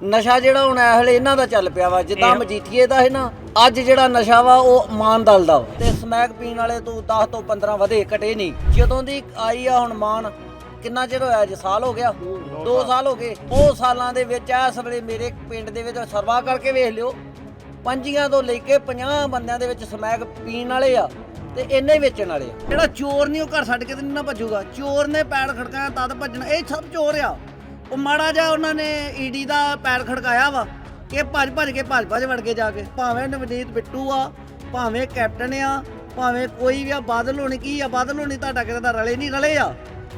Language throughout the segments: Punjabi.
ਨਸ਼ਾ ਜਿਹੜਾ ਹੁਣ ਇਹ ਵੇਲੇ ਇਹਨਾਂ ਦਾ ਚੱਲ ਪਿਆ ਵਾ ਜਿੱਦਾਂ ਮਜੀਠੀਏ ਦਾ ਹੈ ਨਾ ਅੱਜ ਜਿਹੜਾ ਨਸ਼ਾ ਵਾ ਉਹ ਮਾਨ ਦਲ ਦਾ ਵਾ। ਤੇ ਸਮੈਕ ਪੀਣ ਵਾਲੇ ਤੋਂ 10 ਤੋਂ 15 ਵਧੇ ਘਟੇ ਨਹੀਂ। ਜਦੋਂ ਦੀ ਆਈ ਆ ਹੁਣ ਮਾਨ ਕਿੰਨਾ ਚਿਰ ਹੋਇਆ ਜੀ ਸਾਲ ਹੋ ਗਿਆ? 2 ਸਾਲ ਹੋ ਗਏ। ਉਹ ਸਾਲਾਂ ਦੇ ਵਿੱਚ ਇਸ ਵੇਲੇ ਮੇਰੇ ਪਿੰਡ ਦੇ ਵਿੱਚ ਸਰਵਾ ਕਰਕੇ ਵੇਖ ਲਿਓ। ਪੰਜੀਆਂ ਤੋਂ ਲੈ ਕੇ 50 ਬੰਦਿਆਂ ਦੇ ਵਿੱਚ ਸਮੈਕ ਪੀਣ ਵਾਲੇ ਆ ਤੇ ਇੰਨੇ ਵੇਚਣ ਵਾਲੇ ਆ। ਜਿਹੜਾ ਚੋਰ ਨਹੀਂ ਉਹ ਘਰ ਛੱਡ ਕੇ ਤੇ ਨਹੀਂ ਨਾ ਭੱਜੂਗਾ। ਚੋਰ ਨੇ ਪੈਰ ਖੜਕਾਇਆ ਤਦ ਭੱਜਣਾ। ਇਹ ਸਭ ਚੋਰ ਆ। ਉਹ ਮਾੜਾ ਜਿਹਾ ਉਹਨਾਂ ਨੇ ਈਡੀ ਦਾ ਪੈਰ ਖੜਕਾਇਆ ਵਾ ਕਿ ਭੱਜ ਭੱਜ ਕੇ ਭੱਜ ਭੱਜ ਵੜ ਕੇ ਜਾ ਕੇ। ਭਾਵੇਂ ਨਵਨੀਤ ਬਿੱਟੂ ਆ, ਭਾਵੇਂ ਕੈਪਟਨ ਆ, ਭਾਵੇਂ ਕੋਈ ਵੀ ਆ, ਬਾਦਲ ਹੋਣੀ ਕੀ ਆ, ਬਾਦਲ ਹੋਣੀ ਤੁਹਾਡਾ ਕਿਤੇ ਦਾ ਰਲੇ ਨਹੀਂ, ਰਲੇ ਆ।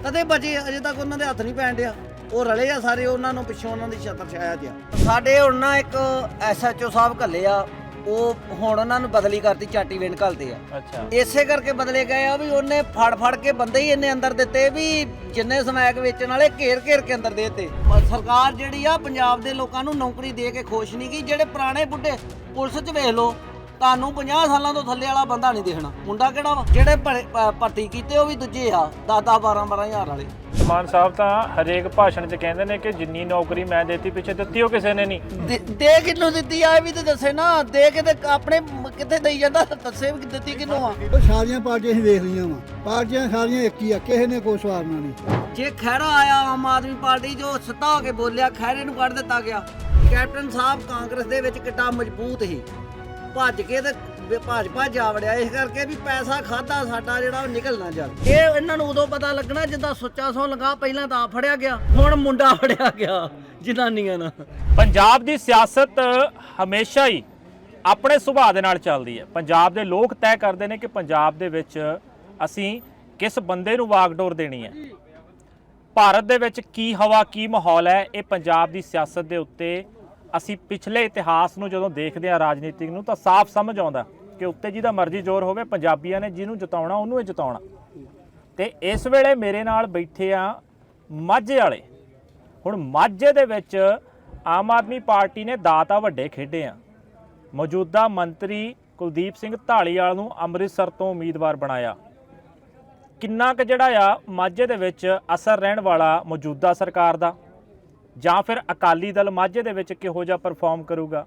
ਤਦੇ ਬਚੇ ਅਜੇ ਤੱਕ ਉਹਨਾਂ ਦੇ ਹੱਥ ਨਹੀਂ ਪੈਣ ਡਿਆ। ਉਹ ਰਲੇ ਆ ਸਾਰੇ, ਉਹਨਾਂ ਨੂੰ ਪਿੱਛੋਂ ਉਹਨਾਂ ਦੀ ਛਤਰ ਛਾਇਆ ਗਿਆ ਸਾਡੇ ਹੁਣ ਨਾ ਇੱਕ ਐਸਐਚਓ ਸਾਹਿਬ ਘੱਲੇ ਆ ਉਹ ਹੁਣ ਉਹਨਾਂ ਨੂੰ ਬਦਲੀ ਕਰਤੀ ਚਾਟੀ ਵੇਨ ਘੱਲਦੇ ਆ। ਅੱਛਾ। ਇਸੇ ਕਰਕੇ ਬਦਲੇ ਗਏ ਆ ਵੀ ਉਹਨੇ ਫੜ ਫੜ ਕੇ ਬੰਦੇ ਹੀ ਇੰਨੇ ਅੰਦਰ ਦਿੱਤੇ ਵੀ ਜਿੰਨੇ ਸਮੈਕ ਵੇਚਣ ਵਾਲੇ ਘੇਰ ਘੇਰ ਕੇ ਅੰਦਰ ਦੇਤੇ। ਸਰਕਾਰ ਜਿਹੜੀ ਆ ਪੰਜਾਬ ਦੇ ਲੋਕਾਂ ਨੂੰ ਨੌਕਰੀ ਦੇ ਕੇ ਖੁਸ਼ ਨਹੀਂ ਗਈ ਜਿਹੜੇ ਪੁਰਾਣੇ ਬੁੱਢੇ ਪੁਲਿਸ 'ਚ ਵੇਖ ਲਓ ਤੁਹਾਨੂੰ 50 ਸਾਲਾਂ ਤੋਂ ਥੱਲੇ ਵਾਲਾ ਬੰਦਾ ਨਹੀਂ ਦੇਖਣਾ। ਮੁੰਡਾ ਕਿਹੜਾ ਵਾ? ਜਿਹੜੇ ਭਰੇ- ਭਰਤੀ ਕੀਤੇ ਉਹ ਵੀ ਦੂਜੇ ਆ 10 10 12 12 ਹਜ਼ਾਰ ਵਾਲੇ। ਸਮਾਨ ਸਾਹਿਬ ਤਾਂ ਹਰੇਕ ਭਾਸ਼ਣ 'ਚ ਕਹਿੰਦੇ ਨੇ ਕਿ ਜਿੰਨੀ ਨੌਕਰੀ ਮੈਂ ਦੇਤੀ ਪਿੱਛੇ ਦਿੱਤੀ ਉਹ ਕਿਸੇ ਨੇ ਨਹੀਂ। ਦੇ- ਦੇ ਦਿੱਤੀ ਆ ਇਹ ਵੀ ਤੇ ਦੱਸੇ ਨਾ। ਦੇ ਕੇ ਤੇ ਆਪਣੇ ਮ- ਕਿੱਥੇ ਦੇਈ ਜਾਂਦਾ? ਦੱਸੇ ਵੀ ਦਿੱਤੀ ਕਿਹਨੂੰ ਆ? ਉਹ ਸਾਰੀਆਂ ਪਾਰਟੀਆਂ ਅਸੀਂ ਵੇਖ ਲਈਆਂ ਵਾ। ਪਾਰਟੀਆਂ ਸਾਰੀਆਂ ਇੱਕ ਹੀ ਆ ਕਿਸੇ ਨੇ ਕੋਈ ਸਵਾਰਨਾ ਨਹੀਂ। ਜੇ ਖਹਿਰਾ ਆਇਆ ਆਮ ਆਦਮੀ ਪਾਰਟੀ ਜੋ ਸਿੱਧਾ ਹੋ ਕੇ ਬੋਲਿਆ ਖਹਿਰੇ ਨੂੰ ਕੱਢ ਦਿੱਤਾ ਗਿਆ। ਕੈਪਟਨ ਸਾਹਿਬ ਕਾਂਗਰਸ ਦੇ ਵਿੱਚ ਕਿੱਡਾ ਮਜ਼ਬੂਤ ਸੀ। ਭੱਜ ਕੇ ਤੇ ਵੀ ਭੱਜ ਭੱਜ ਵੜਿਆ ਇਸ ਕਰਕੇ ਵੀ ਪੈਸਾ ਖਾਦਾ ਸਾਡਾ ਜਿਹੜਾ ਉਹ ਨਿਕਲ ਨਾ ਜਾਵੇ। ਇਹ ਇਹਨਾਂ ਨੂੰ ਉਦੋਂ ਪਤਾ ਲੱਗਣਾ ਜਿੱਦਾਂ ਸੁੱਚਾ ਸੌ ਲਗਾ ਪਹਿਲਾਂ ਤਾਂ ਆਪ ਫੜਿਆ ਗਿਆ, ਹੁਣ ਮੁੰਡਾ ਫੜਿਆ ਗਿਆ, ਜਨਾਨੀਆਂ ਨਾਲ। ਪੰਜਾਬ ਦੀ ਸਿਆਸਤ ਹਮੇਸ਼ਾ ਹੀ ਆਪਣੇ ਸੁਭਾਅ ਦੇ ਨਾਲ ਚੱਲਦੀ ਹੈ। ਪੰਜਾਬ ਦੇ ਲੋਕ ਤੈਅ ਕਰਦੇ ਨੇ ਕਿ ਪੰਜਾਬ ਦੇ ਵਿੱਚ ਅਸੀਂ ਕਿਸ ਬੰਦੇ ਨੂੰ ਵਾਗਡੋਰ ਦੇਣੀ ਹੈ? ਭਾਰਤ ਦੇ ਵਿੱਚ ਕੀ ਹਵਾ, ਕੀ ਮਾਹੌਲ ਹੈ? ਇਹ ਪੰਜਾਬ ਦੀ ਸਿਆਸਤ ਦੇ ਉੱਤੇ ਅਸੀਂ ਪਿਛਲੇ ਇਤਿਹਾਸ ਨੂੰ ਜਦੋਂ ਦੇਖਦੇ ਹਾਂ ਰਾਜਨੀਤਿਕ ਨੂੰ ਤਾਂ ਸਾਫ਼ ਸਮਝ ਆਉਂਦਾ ਕਿ ਉੱਤੇ ਜਿਹਦਾ ਮਰਜ਼ੀ ਜ਼ੋਰ ਹੋਵੇ, ਪੰਜਾਬੀਆਂ ਨੇ ਜਿਹਨੂੰ ਜਿਤਾਉਣਾ, ਉਹਨੂੰ ਹੀ ਜਿਤਾਉਣਾ। ਤੇ ਇਸ ਵੇਲੇ ਮੇਰੇ ਨਾਲ ਬੈਠੇ ਆ ਮਾਝੇ ਵਾਲੇ। ਹੁਣ ਮਾਝੇ ਦੇ ਵਿੱਚ ਆਮ ਆਦਮੀ ਪਾਰਟੀ ਨੇ ਦਾਤਾ ਵੱਡੇ ਖੇਡੇ ਆ। ਮੌਜੂਦਾ ਮੰਤਰੀ ਕੁਲਦੀਪ ਸਿੰਘ ਢਾਲੀਵਾਲ ਨੂੰ ਅੰਮ੍ਰਿਤਸਰ ਤੋਂ ਉਮੀਦਵਾਰ ਬਣਾਇਆ। ਕਿੰਨਾ ਕੁ ਜਿਹੜਾ ਆ ਮਾਝੇ ਦੇ ਵਿੱਚ ਅਸਰ ਰਹਿਣ ਵਾਲਾ ਮੌਜੂਦਾ ਸਰਕਾਰ ਦਾ? ਜਾਂ ਫਿਰ ਅਕਾਲੀ ਦਲ ਮਾਝੇ ਦੇ ਵਿੱਚ ਕਿਹੋ ਜਿਹਾ ਪਰਫਾਰਮ ਕਰੂਗਾ?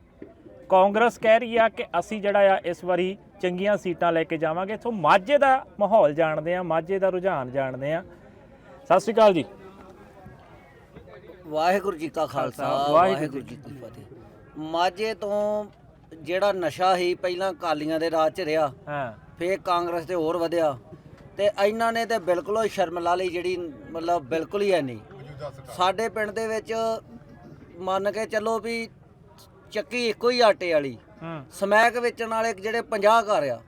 ਕਾਂਗਰਸ ਕਹਿ ਰਹੀ ਆ ਕਿ ਅਸੀਂ ਜਿਹੜਾ ਆ ਇਸ ਵਾਰੀ ਚੰਗੀਆਂ ਸੀਟਾਂ ਲੈ ਕੇ ਜਾਵਾਂਗੇ। ਸੋ ਮਾਝੇ ਦਾ ਮਾਹੌਲ ਜਾਣਦੇ ਆ ਮਾਝੇ ਦਾ ਰੁਝਾਨ ਜਾਣਦੇ ਆ। ਸਤਿ ਸ਼੍ਰੀ ਅਕਾਲ ਜੀ। ਵਾਹਿਗੁਰੂ ਜੀ ਕਾ ਖਾਲਸਾ ਵਾਹਿਗੁਰੂ ਜੀ ਕੀ ਫਤਿਹ। ਮਾਝੇ ਤੋਂ ਜਿਹੜਾ ਨਸ਼ਾ ਸੀ ਪਹਿਲਾਂ ਕਾਲੀਆਂ ਦੇ ਰਾਜ 'ਚ ਰਿਹਾ ਹਾਂ। ਫੇਰ ਕਾਂਗਰਸ ਤੇ ਹੋਰ ਵਧਿਆ। ਤੇ ਇਹਨਾਂ ਨੇ ਤੇ ਬਿਲਕੁਲ ਹੀ ਸ਼ਰਮ ਲਾ ਲਈ ਜਿਹੜੀ ਮਤਲਬ ਬਿਲਕੁਲ ਹੀ ਹੈ ਨਹੀਂ। ਸਾਡੇ ਪਿੰਡ ਦੇ ਵਿੱਚ ਮੰਨ ਕੇ ਚੱਲੋ ਵੀ ਚੱਕੀ ਇੱਕੋ ਹੀ ਆਟੇ ਵਾਲੀ ਹੂੰ। ਸਮੈਕ ਵੇਚਣ ਵਾਲੇ ਜਿਹੜੇ 50 ਘਰ ਆ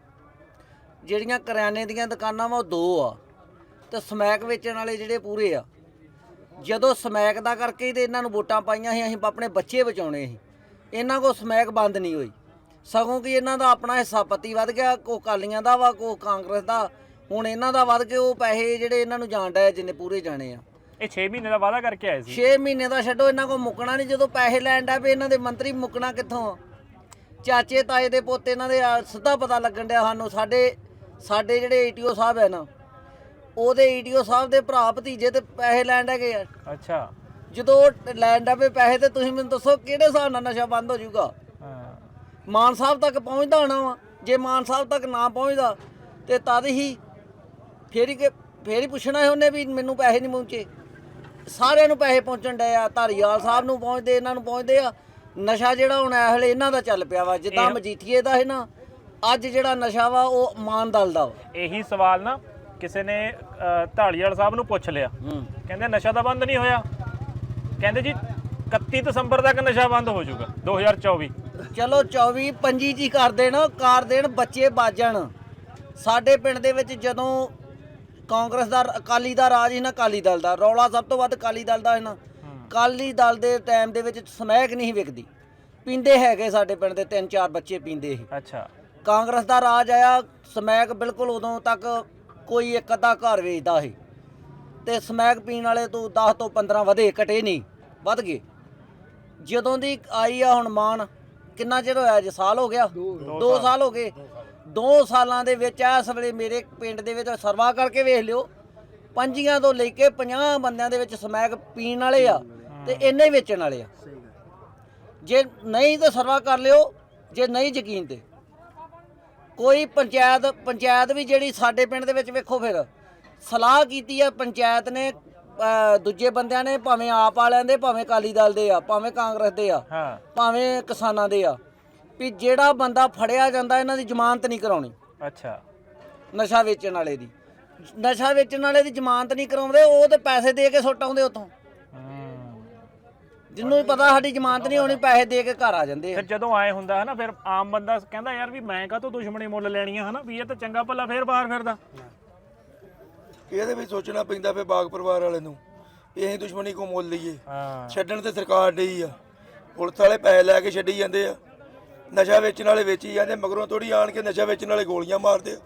ਜਿਹੜੀਆਂ ਕਰਿਆਨੇ ਦੀਆਂ ਦੁਕਾਨਾਂ ਵਾ ਉਹ ਦੋ ਆ ਤੇ ਸਮੈਕ ਵੇਚਣ ਵਾਲੇ ਜਿਹੜੇ ਪੂਰੇ ਆ। ਜਦੋਂ ਸਮੈਕ ਦਾ ਕਰਕੇ ਹੀ ਤੇ ਇਹਨਾਂ ਨੂੰ ਵੋਟਾਂ ਪਾਈਆਂ ਸੀ ਅਸੀਂ ਆਪਣੇ ਬੱਚੇ ਬਚਾਉਣੇ ਸੀ। ਇਹਨਾਂ ਕੋ ਸਮੈਕ ਬੰਦ ਨਹੀਂ ਹੋਈ। ਸਗੋਂ ਕਿ ਇਹਨਾਂ ਦਾ ਆਪਣਾ ਹਿੱਸਾ ਪੱਤੀ ਵੱਧ ਗਿਆ ਕੋ ਕਾਲੀਆਂ ਦਾ ਵਾ ਕੋ ਕਾਂਗਰਸ ਦਾ ਹੁਣ ਇਹਨਾਂ ਦਾ ਵੱਧ ਕੇ ਉਹ ਪੈਸੇ ਜਿਹੜੇ ਇਹਨਾਂ ਨੂੰ ਜਾਣ ਡਏ ਜਿੰਨੇ ਪੂਰੇ ਜਾਣੇ ਆ। ਇਹ 6 ਮਹੀਨੇ ਦਾ ਵਾਅਦਾ ਕਰਕੇ ਆਏ ਸੀ। 6 ਮਹੀਨੇ ਦਾ ਛੱਡੋ ਇਹਨਾਂ ਕੋ ਮੁੱਕਣਾ ਨਹੀਂ ਜਦੋਂ ਪੈਸੇ ਲੈਣ ਦਾ ਵੀ ਇਹਨਾਂ ਦੇ ਮੰਤਰੀ ਮੁੱਕਣਾ ਕਿੱਥੋਂ? ਚਾਚੇ ਤਾਏ ਦੇ ਪੋਤੇ ਇਹਨਾਂ ਦੇ ਆ, ਸਿੱਧਾ ਪਤਾ ਲੱਗਣ ਡਿਆ ਸਾਨੂੰ ਸਾਡੇ ਸਾਡੇ ਜਿਹੜੇ ਈਟੀਓ ਸਾਹਿਬ ਹੈ ਨਾ ਉਹਦੇ ਈਟੀਓ ਸਾਹਿਬ ਦੇ ਭਰਾ ਭਤੀਜੇ ਤੇ ਪੈਸੇ ਲੈਣ ਦਾ ਗਏ ਆ। ਅੱਛਾ। ਜਦੋਂ ਉਹ ਲੈਣ ਦਾ ਵੀ ਪੈਸੇ ਤੇ ਤੁਸੀਂ ਮੈਨੂੰ ਦੱਸੋ ਕਿਹੜੇ ਹਿਸਾਬ ਨਾਲ ਨਸ਼ਾ ਬੰਦ ਹੋ ਜਾਊਗਾ? ਹਾਂ। ਮਾਨ ਸਾਹਿਬ ਤੱਕ ਪਹੁੰਚਦਾ ਹੋਣਾ ਵਾ ਜੇ ਮਾਨ ਸਾਹਿਬ ਤੱਕ ਨਾ ਪਹੁੰਚਦਾ ਤੇ ਤਦ ਹੀ ਫੇਰ ਹੀ ਕਿ ਫੇਰ ਹੀ ਪੁੱਛਣਾ ਹੈ ਉਹਨੇ ਵੀ ਮੈਨੂੰ ਪੈਸੇ ਨਹੀਂ ਪਹੁੰਚੇ। ਸਾਰਿਆਂ ਨੂੰ ਪੈਸੇ ਪਹੁੰਚਣ ਡਏ ਆ ਧਾਰੀਵਾਲ ਸਾਹਿਬ ਨੂੰ ਪਹੁੰਚਦੇ ਇਹਨਾਂ ਨੂੰ ਪਹੁੰਚਦੇ ਆ। ਨਸ਼ਾ ਜਿਹੜਾ ਹੁਣ ਇਹ ਵੇਲੇ ਇਹਨਾਂ ਦਾ ਚੱਲ ਪਿਆ ਵਾ ਜਿੱਦਾਂ ਮਜੀਠੀਏ ਦਾ ਹੈ ਨਾ ਅੱਜ ਜਿਹੜਾ ਨਸ਼ਾ ਵਾ ਉਹ ਮਾਨ ਦਲ ਦਾ ਵਾ। ਇਹੀ ਸਵਾਲ ਨਾ ਕਿਸੇ ਨੇ ਅ, ਢਾਲੀਵਾਲ ਸਾਹਿਬ ਨੂੰ ਪੁੱਛ ਲਿਆ। ਕਹਿੰਦੇ ਨਸ਼ਾ ਤਾਂ ਬੰਦ ਨਹੀਂ ਹੋਇਆ। ਕਹਿੰਦੇ ਜੀ 31 ਦਸੰਬਰ ਤੱਕ ਨਸ਼ਾ ਬੰਦ ਹੋ ਜਾਊਗਾ 2024 ਚਲੋ 24 25 ਜੀ ਕਰ ਦੇਣ ਕਰ ਦੇਣ ਬੱਚੇ ਬਾਜਣ। ਸਾਡੇ ਪਿੰਡ ਦੇ ਵਿੱਚ ਜਦੋਂ ਕਾਂਗਰਸ ਦਾ ਅਕਾਲੀ ਦਾ ਰਾਜ ਸੀ ਨਾ ਅਕਾਲੀ ਦਲ ਦਾ। ਰੌਲਾ ਸਭ ਤੋਂ ਵੱਧ ਅਕਾਲੀ ਦਲ ਦਾ ਹੈ ਨਾ। ਅਕਾਲੀ ਦਲ ਦੇ ਟਾਈਮ ਦੇ ਵਿੱਚ ਸਮੈਕ ਨਹੀਂ ਵਿਕਦੀ। ਪੀਂਦੇ ਹੈਗੇ ਸਾਡੇ ਪਿੰਡ ਦੇ ਤਿੰਨ ਚਾਰ ਬੱਚੇ ਪੀਂਦੇ ਸੀ। ਅੱਛਾ। ਕਾਂਗਰਸ ਦਾ ਰਾਜ ਆਇਆ ਸਮੈਕ ਬਿਲਕੁਲ ਉਦੋਂ ਤੱਕ ਕੋਈ ਇੱਕ ਅੱਧਾ ਘਰ ਵੇਚਦਾ ਸੀ। ਤੇ ਸਮੈਕ ਪੀਣ ਵਾਲੇ ਤੋਂ 10 ਤੋਂ 15 ਵਧੇ ਘਟੇ ਨਹੀਂ ਵੱਧ ਗਏ। ਜਦੋਂ ਦੀ ਆਈ ਆ ਹੁਣ ਮਾਨ ਕਿੰਨਾ ਚਿਰ ਹੋਇਆ ਜੀ ਸਾਲ ਹੋ ਗਿਆ? 2 ਸਾਲ ਹੋ ਗਏ। 2 ਸਾਲਾਂ ਦੇ ਵਿੱਚ ਇਸ ਵੇਲੇ ਮੇਰੇ ਪਿੰਡ ਦੇ ਵਿੱਚ ਸਰਵਾ ਕਰਕੇ ਵੇਖ ਲਿਓ। ਪੰਜੀਆਂ ਤੋਂ ਲੈ ਕੇ 50 ਬੰਦਿਆਂ ਦੇ ਵਿੱਚ ਸਮੈਕ ਪੀਣ ਵਾਲੇ ਆ ਤੇ ਇੰਨੇ ਵੇਚਣ ਵਾਲੇ ਆ। ਜੇ ਨਹੀਂ ਤਾਂ ਸਰਵਾ ਕਰ ਲਿਓ ਜੇ ਨਹੀਂ ਯਕੀਨ ਤੇ। ਕੋਈ ਪੰਚਾਇਤ ਪੰਚਾਇਤ ਵੀ ਜਿਹੜੀ ਸਾਡੇ ਪਿੰਡ ਦੇ ਵਿੱਚ ਵੇਖੋ ਫਿਰ ਸਲਾਹ ਕੀਤੀ ਆ ਪੰਚਾਇਤ ਨੇ ਦੂਜੇ ਬੰਦਿਆਂ ਨੇ ਭਾਵੇਂ ਆਪ ਵਾਲਿਆਂ ਦੇ ਭਾਵੇਂ ਅਕਾਲੀ ਦਲ ਦੇ ਆ ਭਾਵੇਂ ਕਾਂਗਰਸ ਦੇ ਆ ਹਾਂ। ਭਾਵੇਂ ਕਿਸਾਨਾਂ ਦੇ ਆ। ਵੀ ਜਿਹੜਾ ਬੰਦਾ ਫੜਿਆ ਜਾਂਦਾ ਇਹਨਾਂ ਦੀ ਜ਼ਮਾਨਤ ਨਹੀਂ ਕਰਾਉਣੀ। ਅੱਛਾ। ਨਸ਼ਾ ਵੇਚਣ ਵਾਲੇ ਦੀ। ਨਸ਼ਾ ਵੇਚਣ ਵਾਲੇ ਦੀ ਜ਼ਮਾਨਤ ਨਹੀਂ ਕਰਾਉਂਦੇ ਉਹ ਤੇ ਪੈਸੇ ਦੇ ਕੇ ਸੁੱਟ ਆਉਂਦੇ ਉੱਥੋਂ। ਹੂੰ। ਜਿੰਨੂੰ ਵੀ ਪਤਾ ਸਾਡੀ ਜ਼ਮਾਨਤ ਨਹੀਂ ਹੋਣੀ ਪੈਸੇ ਦੇ ਕੇ ਘਰ ਆ ਜਾਂਦੇ ਆ। ਫਿਰ ਜਦੋਂ ਆਏ ਹੁੰਦਾ ਹੈ ਨਾ ਫਿਰ ਆਮ ਬੰਦਾ ਕਹਿੰਦਾ ਯਾਰ ਵੀ ਮੈਂ ਕਾਹਤੋਂ ਦੁਸ਼ਮਣੀ ਮੁੱਲ ਲੈਣੀ ਆ ਹਨਾ ਵੀ ਇਹ ਤਾਂ ਚੰਗਾ ਭਲਾ ਫੇਰ ਬਾਹਰ ਫਿਰਦਾ। ਇਹਦੇ ਵਿੱਚ ਸੋਚਣਾ ਪੈਂਦਾ ਫੇ ਬਾਗ ਪਰਿਵਾਰ ਵਾਲੇ ਨੂੰ ਵੀ ਅਸੀਂ ਦੁਸ਼ਮਣੀ ਕੋ ਮੁੱਲ ਲਈਏ। ਹਾਂ। ਛੱਡਣ ਤੇ ਸਰਕਾਰ ਡਈ ਆ। ਪੁਲਿਸ ਵਾਲੇ ਪੈਸੇ ਲੈ ਕੇ ਛੱਡੀ ਜਾਂਦੇ ਆ। ਨਸ਼ਾ ਵੇਚਣ ਵਾਲੇ ਵੇਚੀ ਜਾਂਦੇ ਮਗਰੋਂ ਥੋੜੀ ਆਣ ਕੇ ਨਸ਼ਾ ਵੇਚਣ ਵਾਲੇ ਗੋਲੀਆਂ ਮਾਰਦੇ ਆ।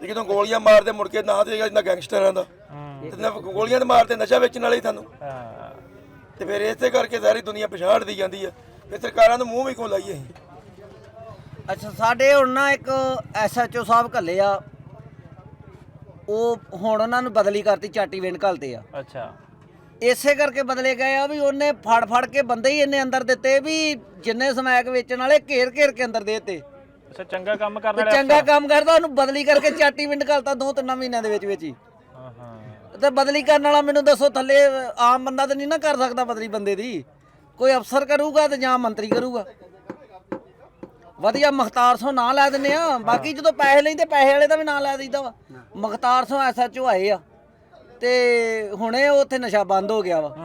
ਤੇ ਜਦੋਂ ਗੋਲੀਆਂ ਮਾਰਦੇ ਮੁੜ ਕੇ ਨਾਂ ਤੇ ਇਹਨਾਂ ਗੈਂਗਸਟਰਾਂ ਦਾ। ਹੂੰ। ਤੇ ਨਾ ਗੋਲੀਆਂ ਤੇ ਮਾਰਦੇ ਨਸ਼ਾ ਵੇਚਣ ਵਾਲੇ ਹੀ ਤੁਹਾਨੂੰ। ਹਾਂ। ਤੇ ਫਿਰ ਇਸੇ ਕਰਕੇ ਸਾਰੀ ਦੁਨੀਆ ਪਛਾੜਦੀ ਜਾਂਦੀ ਆ। ਫਿਰ ਸਰਕਾਰਾਂ ਨੂੰ ਮੂੰਹ ਵੀ ਕੋ ਲਾਈਏ ਅਸੀਂ? ਅੱਛਾ ਸਾਡੇ ਹੁਣ ਨਾ ਇੱਕ ਐਸਐਚਓ ਸਾਹਿਬ ਘੱਲੇ ਆ। ਉਹ ਹੁਣ ਉਹਨਾਂ ਨੂੰ ਬਦਲੀ ਕਰਤੀ ਚਾਟੀ ਵਿੰਡ ਘਲਤੇ ਆ। ਅੱਛਾ। ਇਸੇ ਕਰਕੇ ਬਦਲੇ ਗਏ ਆ ਵੀ ਉਹਨੇ ਫੜ ਫੜ ਕੇ ਬੰਦੇ ਹੀ ਇੰਨੇ ਅੰਦਰ ਦਿੱਤੇ ਵੀ ਜਿੰਨੇ ਸਮੈਕ ਵੇਚਣ ਵਾਲੇ ਘੇਰ ਘੇਰ ਕੇ ਅੰਦਰ ਦੇਤੇ। ਅੱਛਾ ਚੰਗਾ ਕੰਮ ਕਰਨ ਵਾਲੇ ਚੰਗਾ ਕੰਮ ਕਰਦਾ ਉਹਨੂੰ ਬਦਲੀ ਕਰਕੇ ਚਾਟੀ ਵਿੰਡ ਘਲਤਾ ਦੋ ਤਿੰਨ ਮਹੀਨਿਆਂ ਦੇ ਵਿੱਚ ਵਿੱਚ। ਹੀ ਹਾਂ ਹਾਂ ਤੇ ਬਦਲੀ ਕਰਨ ਵਾਲਾ ਮੈਨੂੰ ਦੱਸੋ ਥੱਲੇ ਆਮ ਬੰਦਾ ਤਾਂ ਨਹੀਂ ਨਾ ਕਰ ਸਕਦਾ ਬਦਲੀ ਬੰਦੇ ਦੀ। ਕੋਈ ਅਫਸਰ ਕਰੂਗਾ ਤੇ ਜਾਂ ਮੰਤਰੀ ਕਰੂਗਾ। ਵਧੀਆ ਮੁਖਤਾਰ ਸੋ ਨਾਂ ਲੈ ਦਿੰਨੇ ਆ। ਬਾਕੀ ਜਦੋਂ ਪੈਸੇ ਲੈਂਦੇ ਪੈਸੇ ਵਾਲੇ ਦਾ ਵੀ ਨਾਂ ਲੈ ਦਈਦਾ ਵਾ। ਮੁਖਤਾਰ ਸੋ ਐਸਐਚਓ ਆਏ ਆ। ਤੇ ਹੁਣੇ ਉੱਥੇ ਨਸ਼ਾ ਬੰਦ ਹੋ ਗਿਆ ਵਾ।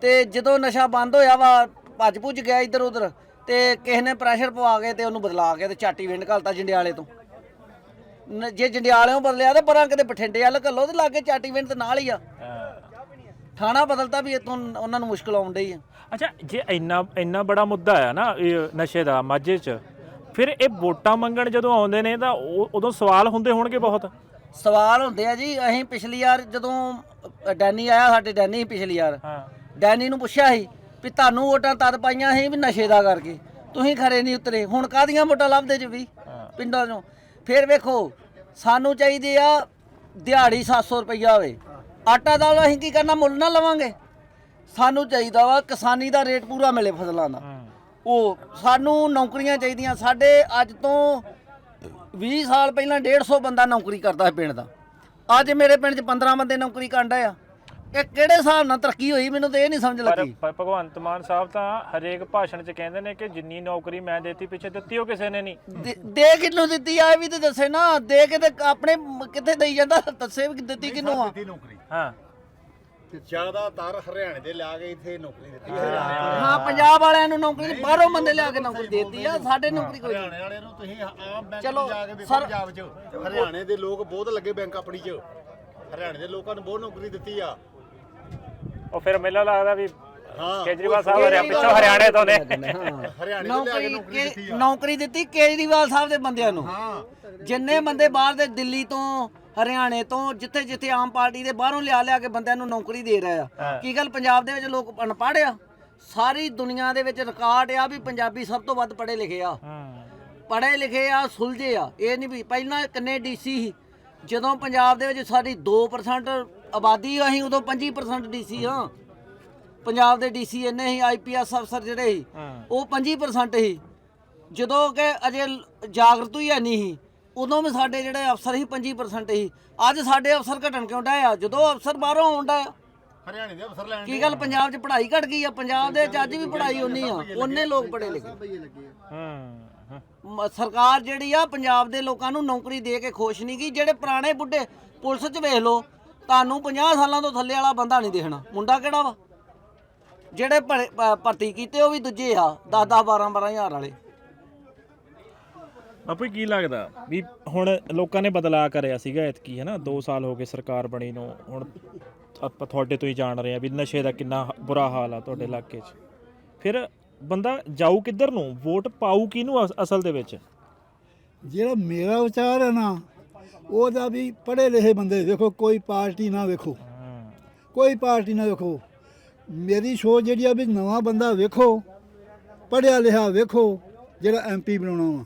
ਤੇ ਜਦੋਂ ਨਸ਼ਾ ਬੰਦ ਹੋਇਆ ਵਾ ਭੱਜ ਭੁੱਜ ਗਿਆ ਇੱਧਰ ਉੱਧਰ ਤੇ ਕਿਸੇ ਨੇ ਪ੍ਰੈਸ਼ਰ ਪਵਾ ਕੇ ਤੇ ਉਹਨੂੰ ਬਦਲਾ ਕੇ ਤੇ ਚਾਟੀ ਵਿੰਡ ਘਲਤਾ ਜੰਡਿਆਲੇ ਤੋਂ। ਨ- ਜੇ ਜੰਡਿਆਲਿਓਂ ਬਦਲਿਆ ਤੇ ਪਰਾਂ ਕਿਤੇ ਬਠਿੰਡੇ ਵੱਲ ਘੱਲੋ ਤੇ ਲਾਗੇ ਚਾਟੀ ਵਿੰਡ ਤੇ ਨਾਲ ਹੀ ਆ। ਥਾਣਾ ਬਦਲਤਾ ਵੀ ਇਤੋਂ ਉਹਨਾਂ ਨੂੰ ਮੁਸ਼ਕਲ ਆਉਣ ਡਈ ਆ। ਅੱਛਾ ਜੇ ਇੰਨਾ ਇੰਨਾ ਬੜਾ ਮੁੱਦਾ ਆ ਨਾ ਇਹ ਨਸ਼ੇ ਦਾ ਮਾਝੇ 'ਚ ਫਿਰ ਇਹ ਵੋਟਾਂ ਮੰਗਣ ਜਦੋਂ ਆਉਂਦੇ ਨੇ ਤਾਂ ਉਹ- ਉਦੋਂ ਸਵਾਲ ਹੁੰਦੇ ਹੋਣਗੇ ਬਹੁਤ। ਸਵਾਲ ਹੁੰਦੇ ਆ ਜੀ ਅਸੀਂ ਪਿਛਲੀ ਵਾਰ ਜਦੋਂ ਡੈਨੀ ਆਇਆ ਸਾਡੇ ਡੈਨੀ ਪਿਛਲੀ ਵਾਰ। ਹਾਂ। ਡੈਨੀ ਨੂੰ ਪੁੱਛਿਆ ਸੀ ਵੀ ਤੁਹਾਨੂੰ ਵੋਟਾਂ ਤਦ ਪਾਈਆਂ ਸੀ ਵੀ ਨਸ਼ੇ ਦਾ ਕਰਕੇ? ਤੁਸੀਂ ਖਰੇ ਨਹੀਂ ਉਤਰੇ। ਹੁਣ ਕਾਦੀਆਂ ਵੋਟਾਂ ਲੱਭਦੇ ਜੀ ਵੀ ਪਿੰਡਾਂ ਚੋਂ? ਫਿਰ ਵੇਖੋ ਸਾਨੂੰ ਚਾਹੀਦੀ ਆ ਦਿਹਾੜੀ 700 ਰੁਪਈਆ ਹੋਵੇ। ਆਟਾ ਦਾਲ ਅਸੀਂ ਕੀ ਕਰਨਾ ਮੁੱਲ ਨਾ ਲਵਾਂਗੇ। ਸਾਨੂੰ ਚਾਹੀਦਾ ਵਾ ਕਿਸਾਨੀ ਦਾ ਰੇਟ ਪੂਰਾ ਮਿਲੇ ਫਸਲਾਂ ਦਾ। ਉਹ ਸਾਨੂੰ ਨੌਕਰੀਆਂ ਚਾਹੀਦੀਆਂ। ਸਾਡੇ ਅੱਜ ਤੋਂ 20 ਸਾਲ ਪਹਿਲਾਂ 150 ਬੰਦਾ ਨੌਕਰੀ ਕਰਦਾ ਸੀ ਪਿੰਡ ਦਾ। ਅੱਜ ਮੇਰੇ ਪਿੰਡ 'ਚ 15 ਬੰਦੇ ਨੌਕਰੀ ਕਰਨ ਡਏ ਆ। ਇਹ ਕਿਹੜੇ ਹਿਸਾਬ ਨਾਲ ਤਰੱਕੀ ਹੋਈ ਮੈਨੂੰ ਤਾਂ ਇਹ ਨਹੀਂ ਸਮਝ ਪਰ ਲੱਗੀ। ਪਰ ਭਗਵੰਤ ਮਾਨ ਸਾਹਿਬ ਤਾਂ ਹਰੇਕ ਭਾਸ਼ਣ 'ਚ ਕਹਿੰਦੇ ਨੇ ਕਿ ਜਿੰਨੀ ਨੌਕਰੀ ਮੈਂ ਦੇਤੀ ਪਿੱਛੇ ਦਿੱਤੀ ਉਹ ਕਿਸੇ ਨੇ ਨਹੀਂ। ਦੇ- ਦੇ ਕਿਹਨੂੰ ਦਿੱਤੀ ਆ ਇਹ ਵੀ ਤੇ ਦੱਸੇ ਨਾ। ਦੇ ਕੇ ਤੇ ਆਪਣੇ ਮ- ਕਿੱਥੇ ਦੇਈ ਜਾਂਦਾ ਦੱਸੇ ਵੀ ਦਿੱਤੀ ਕਿਹਨੂੰ ਆ। ਹਾਂ। ਜ਼ਿਆਦਾਤਰ ਹਰਿਆਣੇ ਦੇ ਲਿਆ ਕੇ ਇੱਥੇ ਨੌਕਰੀ ਦਿੱਤੀ ਹਾਂ। ਪੰਜਾਬ ਵਾਲਿਆਂ ਨੂੰ ਨੌਕਰੀ ਬਾਹਰੋਂ ਬੰਦੇ ਲਿਆ ਕੇ ਨੌਕਰੀ ਦੇਤੀ ਆ ਸਾਡੇ ਨੌਕਰੀ ਕੋਈ ਹਰਿਆਣੇ ਵਾਲੇ ਨੂੰ ਤੁਸੀਂ ਆਮ ਬੈਂਕ ਜਾ ਕੇ ਦੇਖੋ ਸਰ- ਪੰਜਾਬ 'ਚ। ਹਰਿਆਣੇ ਦੇ ਲੋਕ ਬਹੁਤ ਲੱਗੇ ਬੈਂਕ ਆਪਣੀ 'ਚ। ਹਰਿਆਣੇ ਦੇ ਲੋਕਾਂ ਨੂੰ ਬਹੁਤ ਨੌਕਰੀ ਦਿੱਤੀ ਆ। ਉਹ ਫਿਰ ਮੈਨੂੰ ਲੱਗਦਾ ਵੀ ਹਾਂ। ਕੇਜਰੀਵਾਲ ਸਾਹਿਬ ਹਰਿਆ ਪਿੱਛੋਂ ਹਰਿਆਣੇ ਤੋਂ ਨੇ। ਹਾਂ। ਹਰਿਆਣੇ ਤੋਂ ਲਿਆ ਕੇ ਨੌਕਰੀ ਨੌਕਰੀ ਦਿੱਤੀ ਨੌਕਰੀ ਦਿੱਤੀ ਕੇਜਰੀਵਾਲ ਸਾਹਿਬ ਦੇ ਬੰਦਿਆਂ ਨੂੰ। ਹਾਂ। ਜਿੰਨੇ ਬੰਦੇ ਬਾਹਰ ਦੇ ਦਿੱਲੀ ਤੋਂ ਹਰਿਆਣੇ ਤੋਂ ਜਿੱਥੇ ਜਿੱਥੇ ਆਮ ਪਾਰਟੀ ਦੇ ਬਾਹਰੋਂ ਲਿਆ ਲਿਆ ਕੇ ਬੰਦਿਆਂ ਨੂੰ ਨੌਕਰੀ ਦੇ ਰਹੇ ਆ। ਕੀ ਗੱਲ ਪੰਜਾਬ ਦੇ ਵਿੱਚ ਲੋਕ ਅਨਪੜ੍ਹ ਆ? ਸਾਰੀ ਦੁਨੀਆ ਦੇ ਵਿੱਚ ਰਿਕਾਰਡ ਆ ਵੀ ਪੰਜਾਬੀ ਸਭ ਤੋਂ ਵੱਧ ਪੜ੍ਹੇ ਲਿਖੇ ਆ। ਪੜ੍ਹੇ ਲਿਖੇ ਆ ਸੁਲਝੇ ਆ। ਇਹ ਨਹੀਂ ਵੀ ਪਹਿਲਾਂ ਕਿੰਨੇ ਡੀਸੀ ਸੀ। ਜਦੋਂ ਪੰਜਾਬ ਦੇ ਵਿੱਚ ਸਾਡੀ 2% ਆਬਾਦੀ ਅਸੀਂ ਉਦੋਂ 25% ਡੀਸੀ ਹਾਂ ਪੰਜਾਬ ਦੇ ਡੀਸੀ ਇੰਨੇ ਹੀ ਆਈਪੀਐਸ ਅਫਸਰ ਜਿਹੜੇ ਸੀ ਉਹ 25% ਸੀ। ਜਦੋਂ ਕਿ ਅਜੇ ਜਾਗਰਤ ਹੈ ਨਹੀਂ ਸੀ। ਉਦੋਂ ਵੀ ਸਾਡੇ ਜਿਹੜੇ ਅਫਸਰ ਸੀ 25% ਸੀ। ਅੱਜ ਸਾਡੇ ਅਫਸਰ ਘਟਣ ਕਿਉਂ ਡਏ ਆ? ਜਦੋਂ ਅਫਸਰ ਬਾਹਰੋਂ ਆਉਂਦਾ ਆ। ਹਰਿਆਣੇ ਦੇ ਅਫਸਰ ਲੈਣ ਕੀ ਗੱਲ ਪੰਜਾਬ 'ਚ ਪੜ੍ਹਾਈ ਘਟ ਗਈ ਆ? ਪੰਜਾਬ ਦੇ ਵਿੱਚ ਅੱਜ ਵੀ ਪੜ੍ਹਾਈ ਉਨੀ ਆ। ਉਹਨੇ ਲੋਕ ਪੜ੍ਹੇ ਲਿਖੇ ਹੂੰ ਸਰਕਾਰ ਜਿਹੜੀ ਆ ਪੰਜਾਬ ਦੇ ਲੋਕਾਂ ਨੂੰ ਨੌਕਰੀ ਦੇ ਕੇ ਖੁਸ਼ ਨਹੀਂ ਗਈ। ਜਿਹੜੇ ਪੁਰਾਣੇ ਬੁੱਢੇ ਪੁਲਿਸ 'ਚ ਵੇਖ ਲਓ ਤੁਹਾਨੂੰ 50 ਸਾਲਾਂ ਤੋਂ ਥੱਲੇ ਵਾਲਾ ਬੰਦਾ ਨਹੀਂ ਦੇਖਣਾ। ਮੁੰਡਾ ਕਿਹੜਾ ਵਾ? ਜਿਹੜੇ ਭਰਤੀ ਕੀਤੇ ਉਹ ਵੀ ਦੂਜੇ ਆ 10 10 12 12 ਹਜ਼ਾਰ ਵਾਲੇ। ਬਾਪੂ ਜੀ ਕੀ ਲੱਗਦਾ? ਵੀ ਹੁਣ ਲੋਕਾਂ ਨੇ ਬਦਲਾਅ ਕਰਿਆ ਸੀਗਾ ਇਤਕੀ ਹੈ ਨਾ 2 ਸਾਲ ਹੋ ਗਏ ਸਰਕਾਰ ਬਣੀ ਨੂੰ, ਹੁਣ ਆਪਾਂ ਤੁਹਾਡੇ ਤੋਂ ਹੀ ਜਾਣ ਰਹੇ ਆ ਵੀ ਨਸ਼ੇ ਦਾ ਕਿੰਨਾ ਹ- ਬੁਰਾ ਹਾਲ ਆ ਤੁਹਾਡੇ ਇਲਾਕੇ 'ਚ। ਫਿਰ ਬੰਦਾ ਜਾਊ ਕਿੱਧਰ ਨੂੰ? ਵੋਟ ਪਾਊ ਕਿਹਨੂੰ ਅਸ- ਅਸਲ ਦੇ ਵਿੱਚ? ਜਿਹੜਾ ਮੇਰਾ ਵਿਚਾਰ ਹੈ ਨਾ, ਉਹਦਾ ਵੀ ਪੜ੍ਹੇ ਲਿਖੇ ਬੰਦੇ ਦੇਖੋ, ਕੋਈ ਪਾਰਟੀ ਨਾ ਵੇਖੋ। ਕੋਈ ਪਾਰਟੀ ਨਾ ਵੇਖੋ। ਮੇਰੀ ਸੋਚ ਜਿਹੜੀ ਆ ਵੀ ਨਵਾਂ ਬੰਦਾ ਵੇਖੋ, ਪੜ੍ਹਿਆ ਲਿਖਿਆ ਵੇਖੋ, ਜਿਹੜਾ ਐਮਪੀ ਬਣਾਉਣਾ ਵਾ।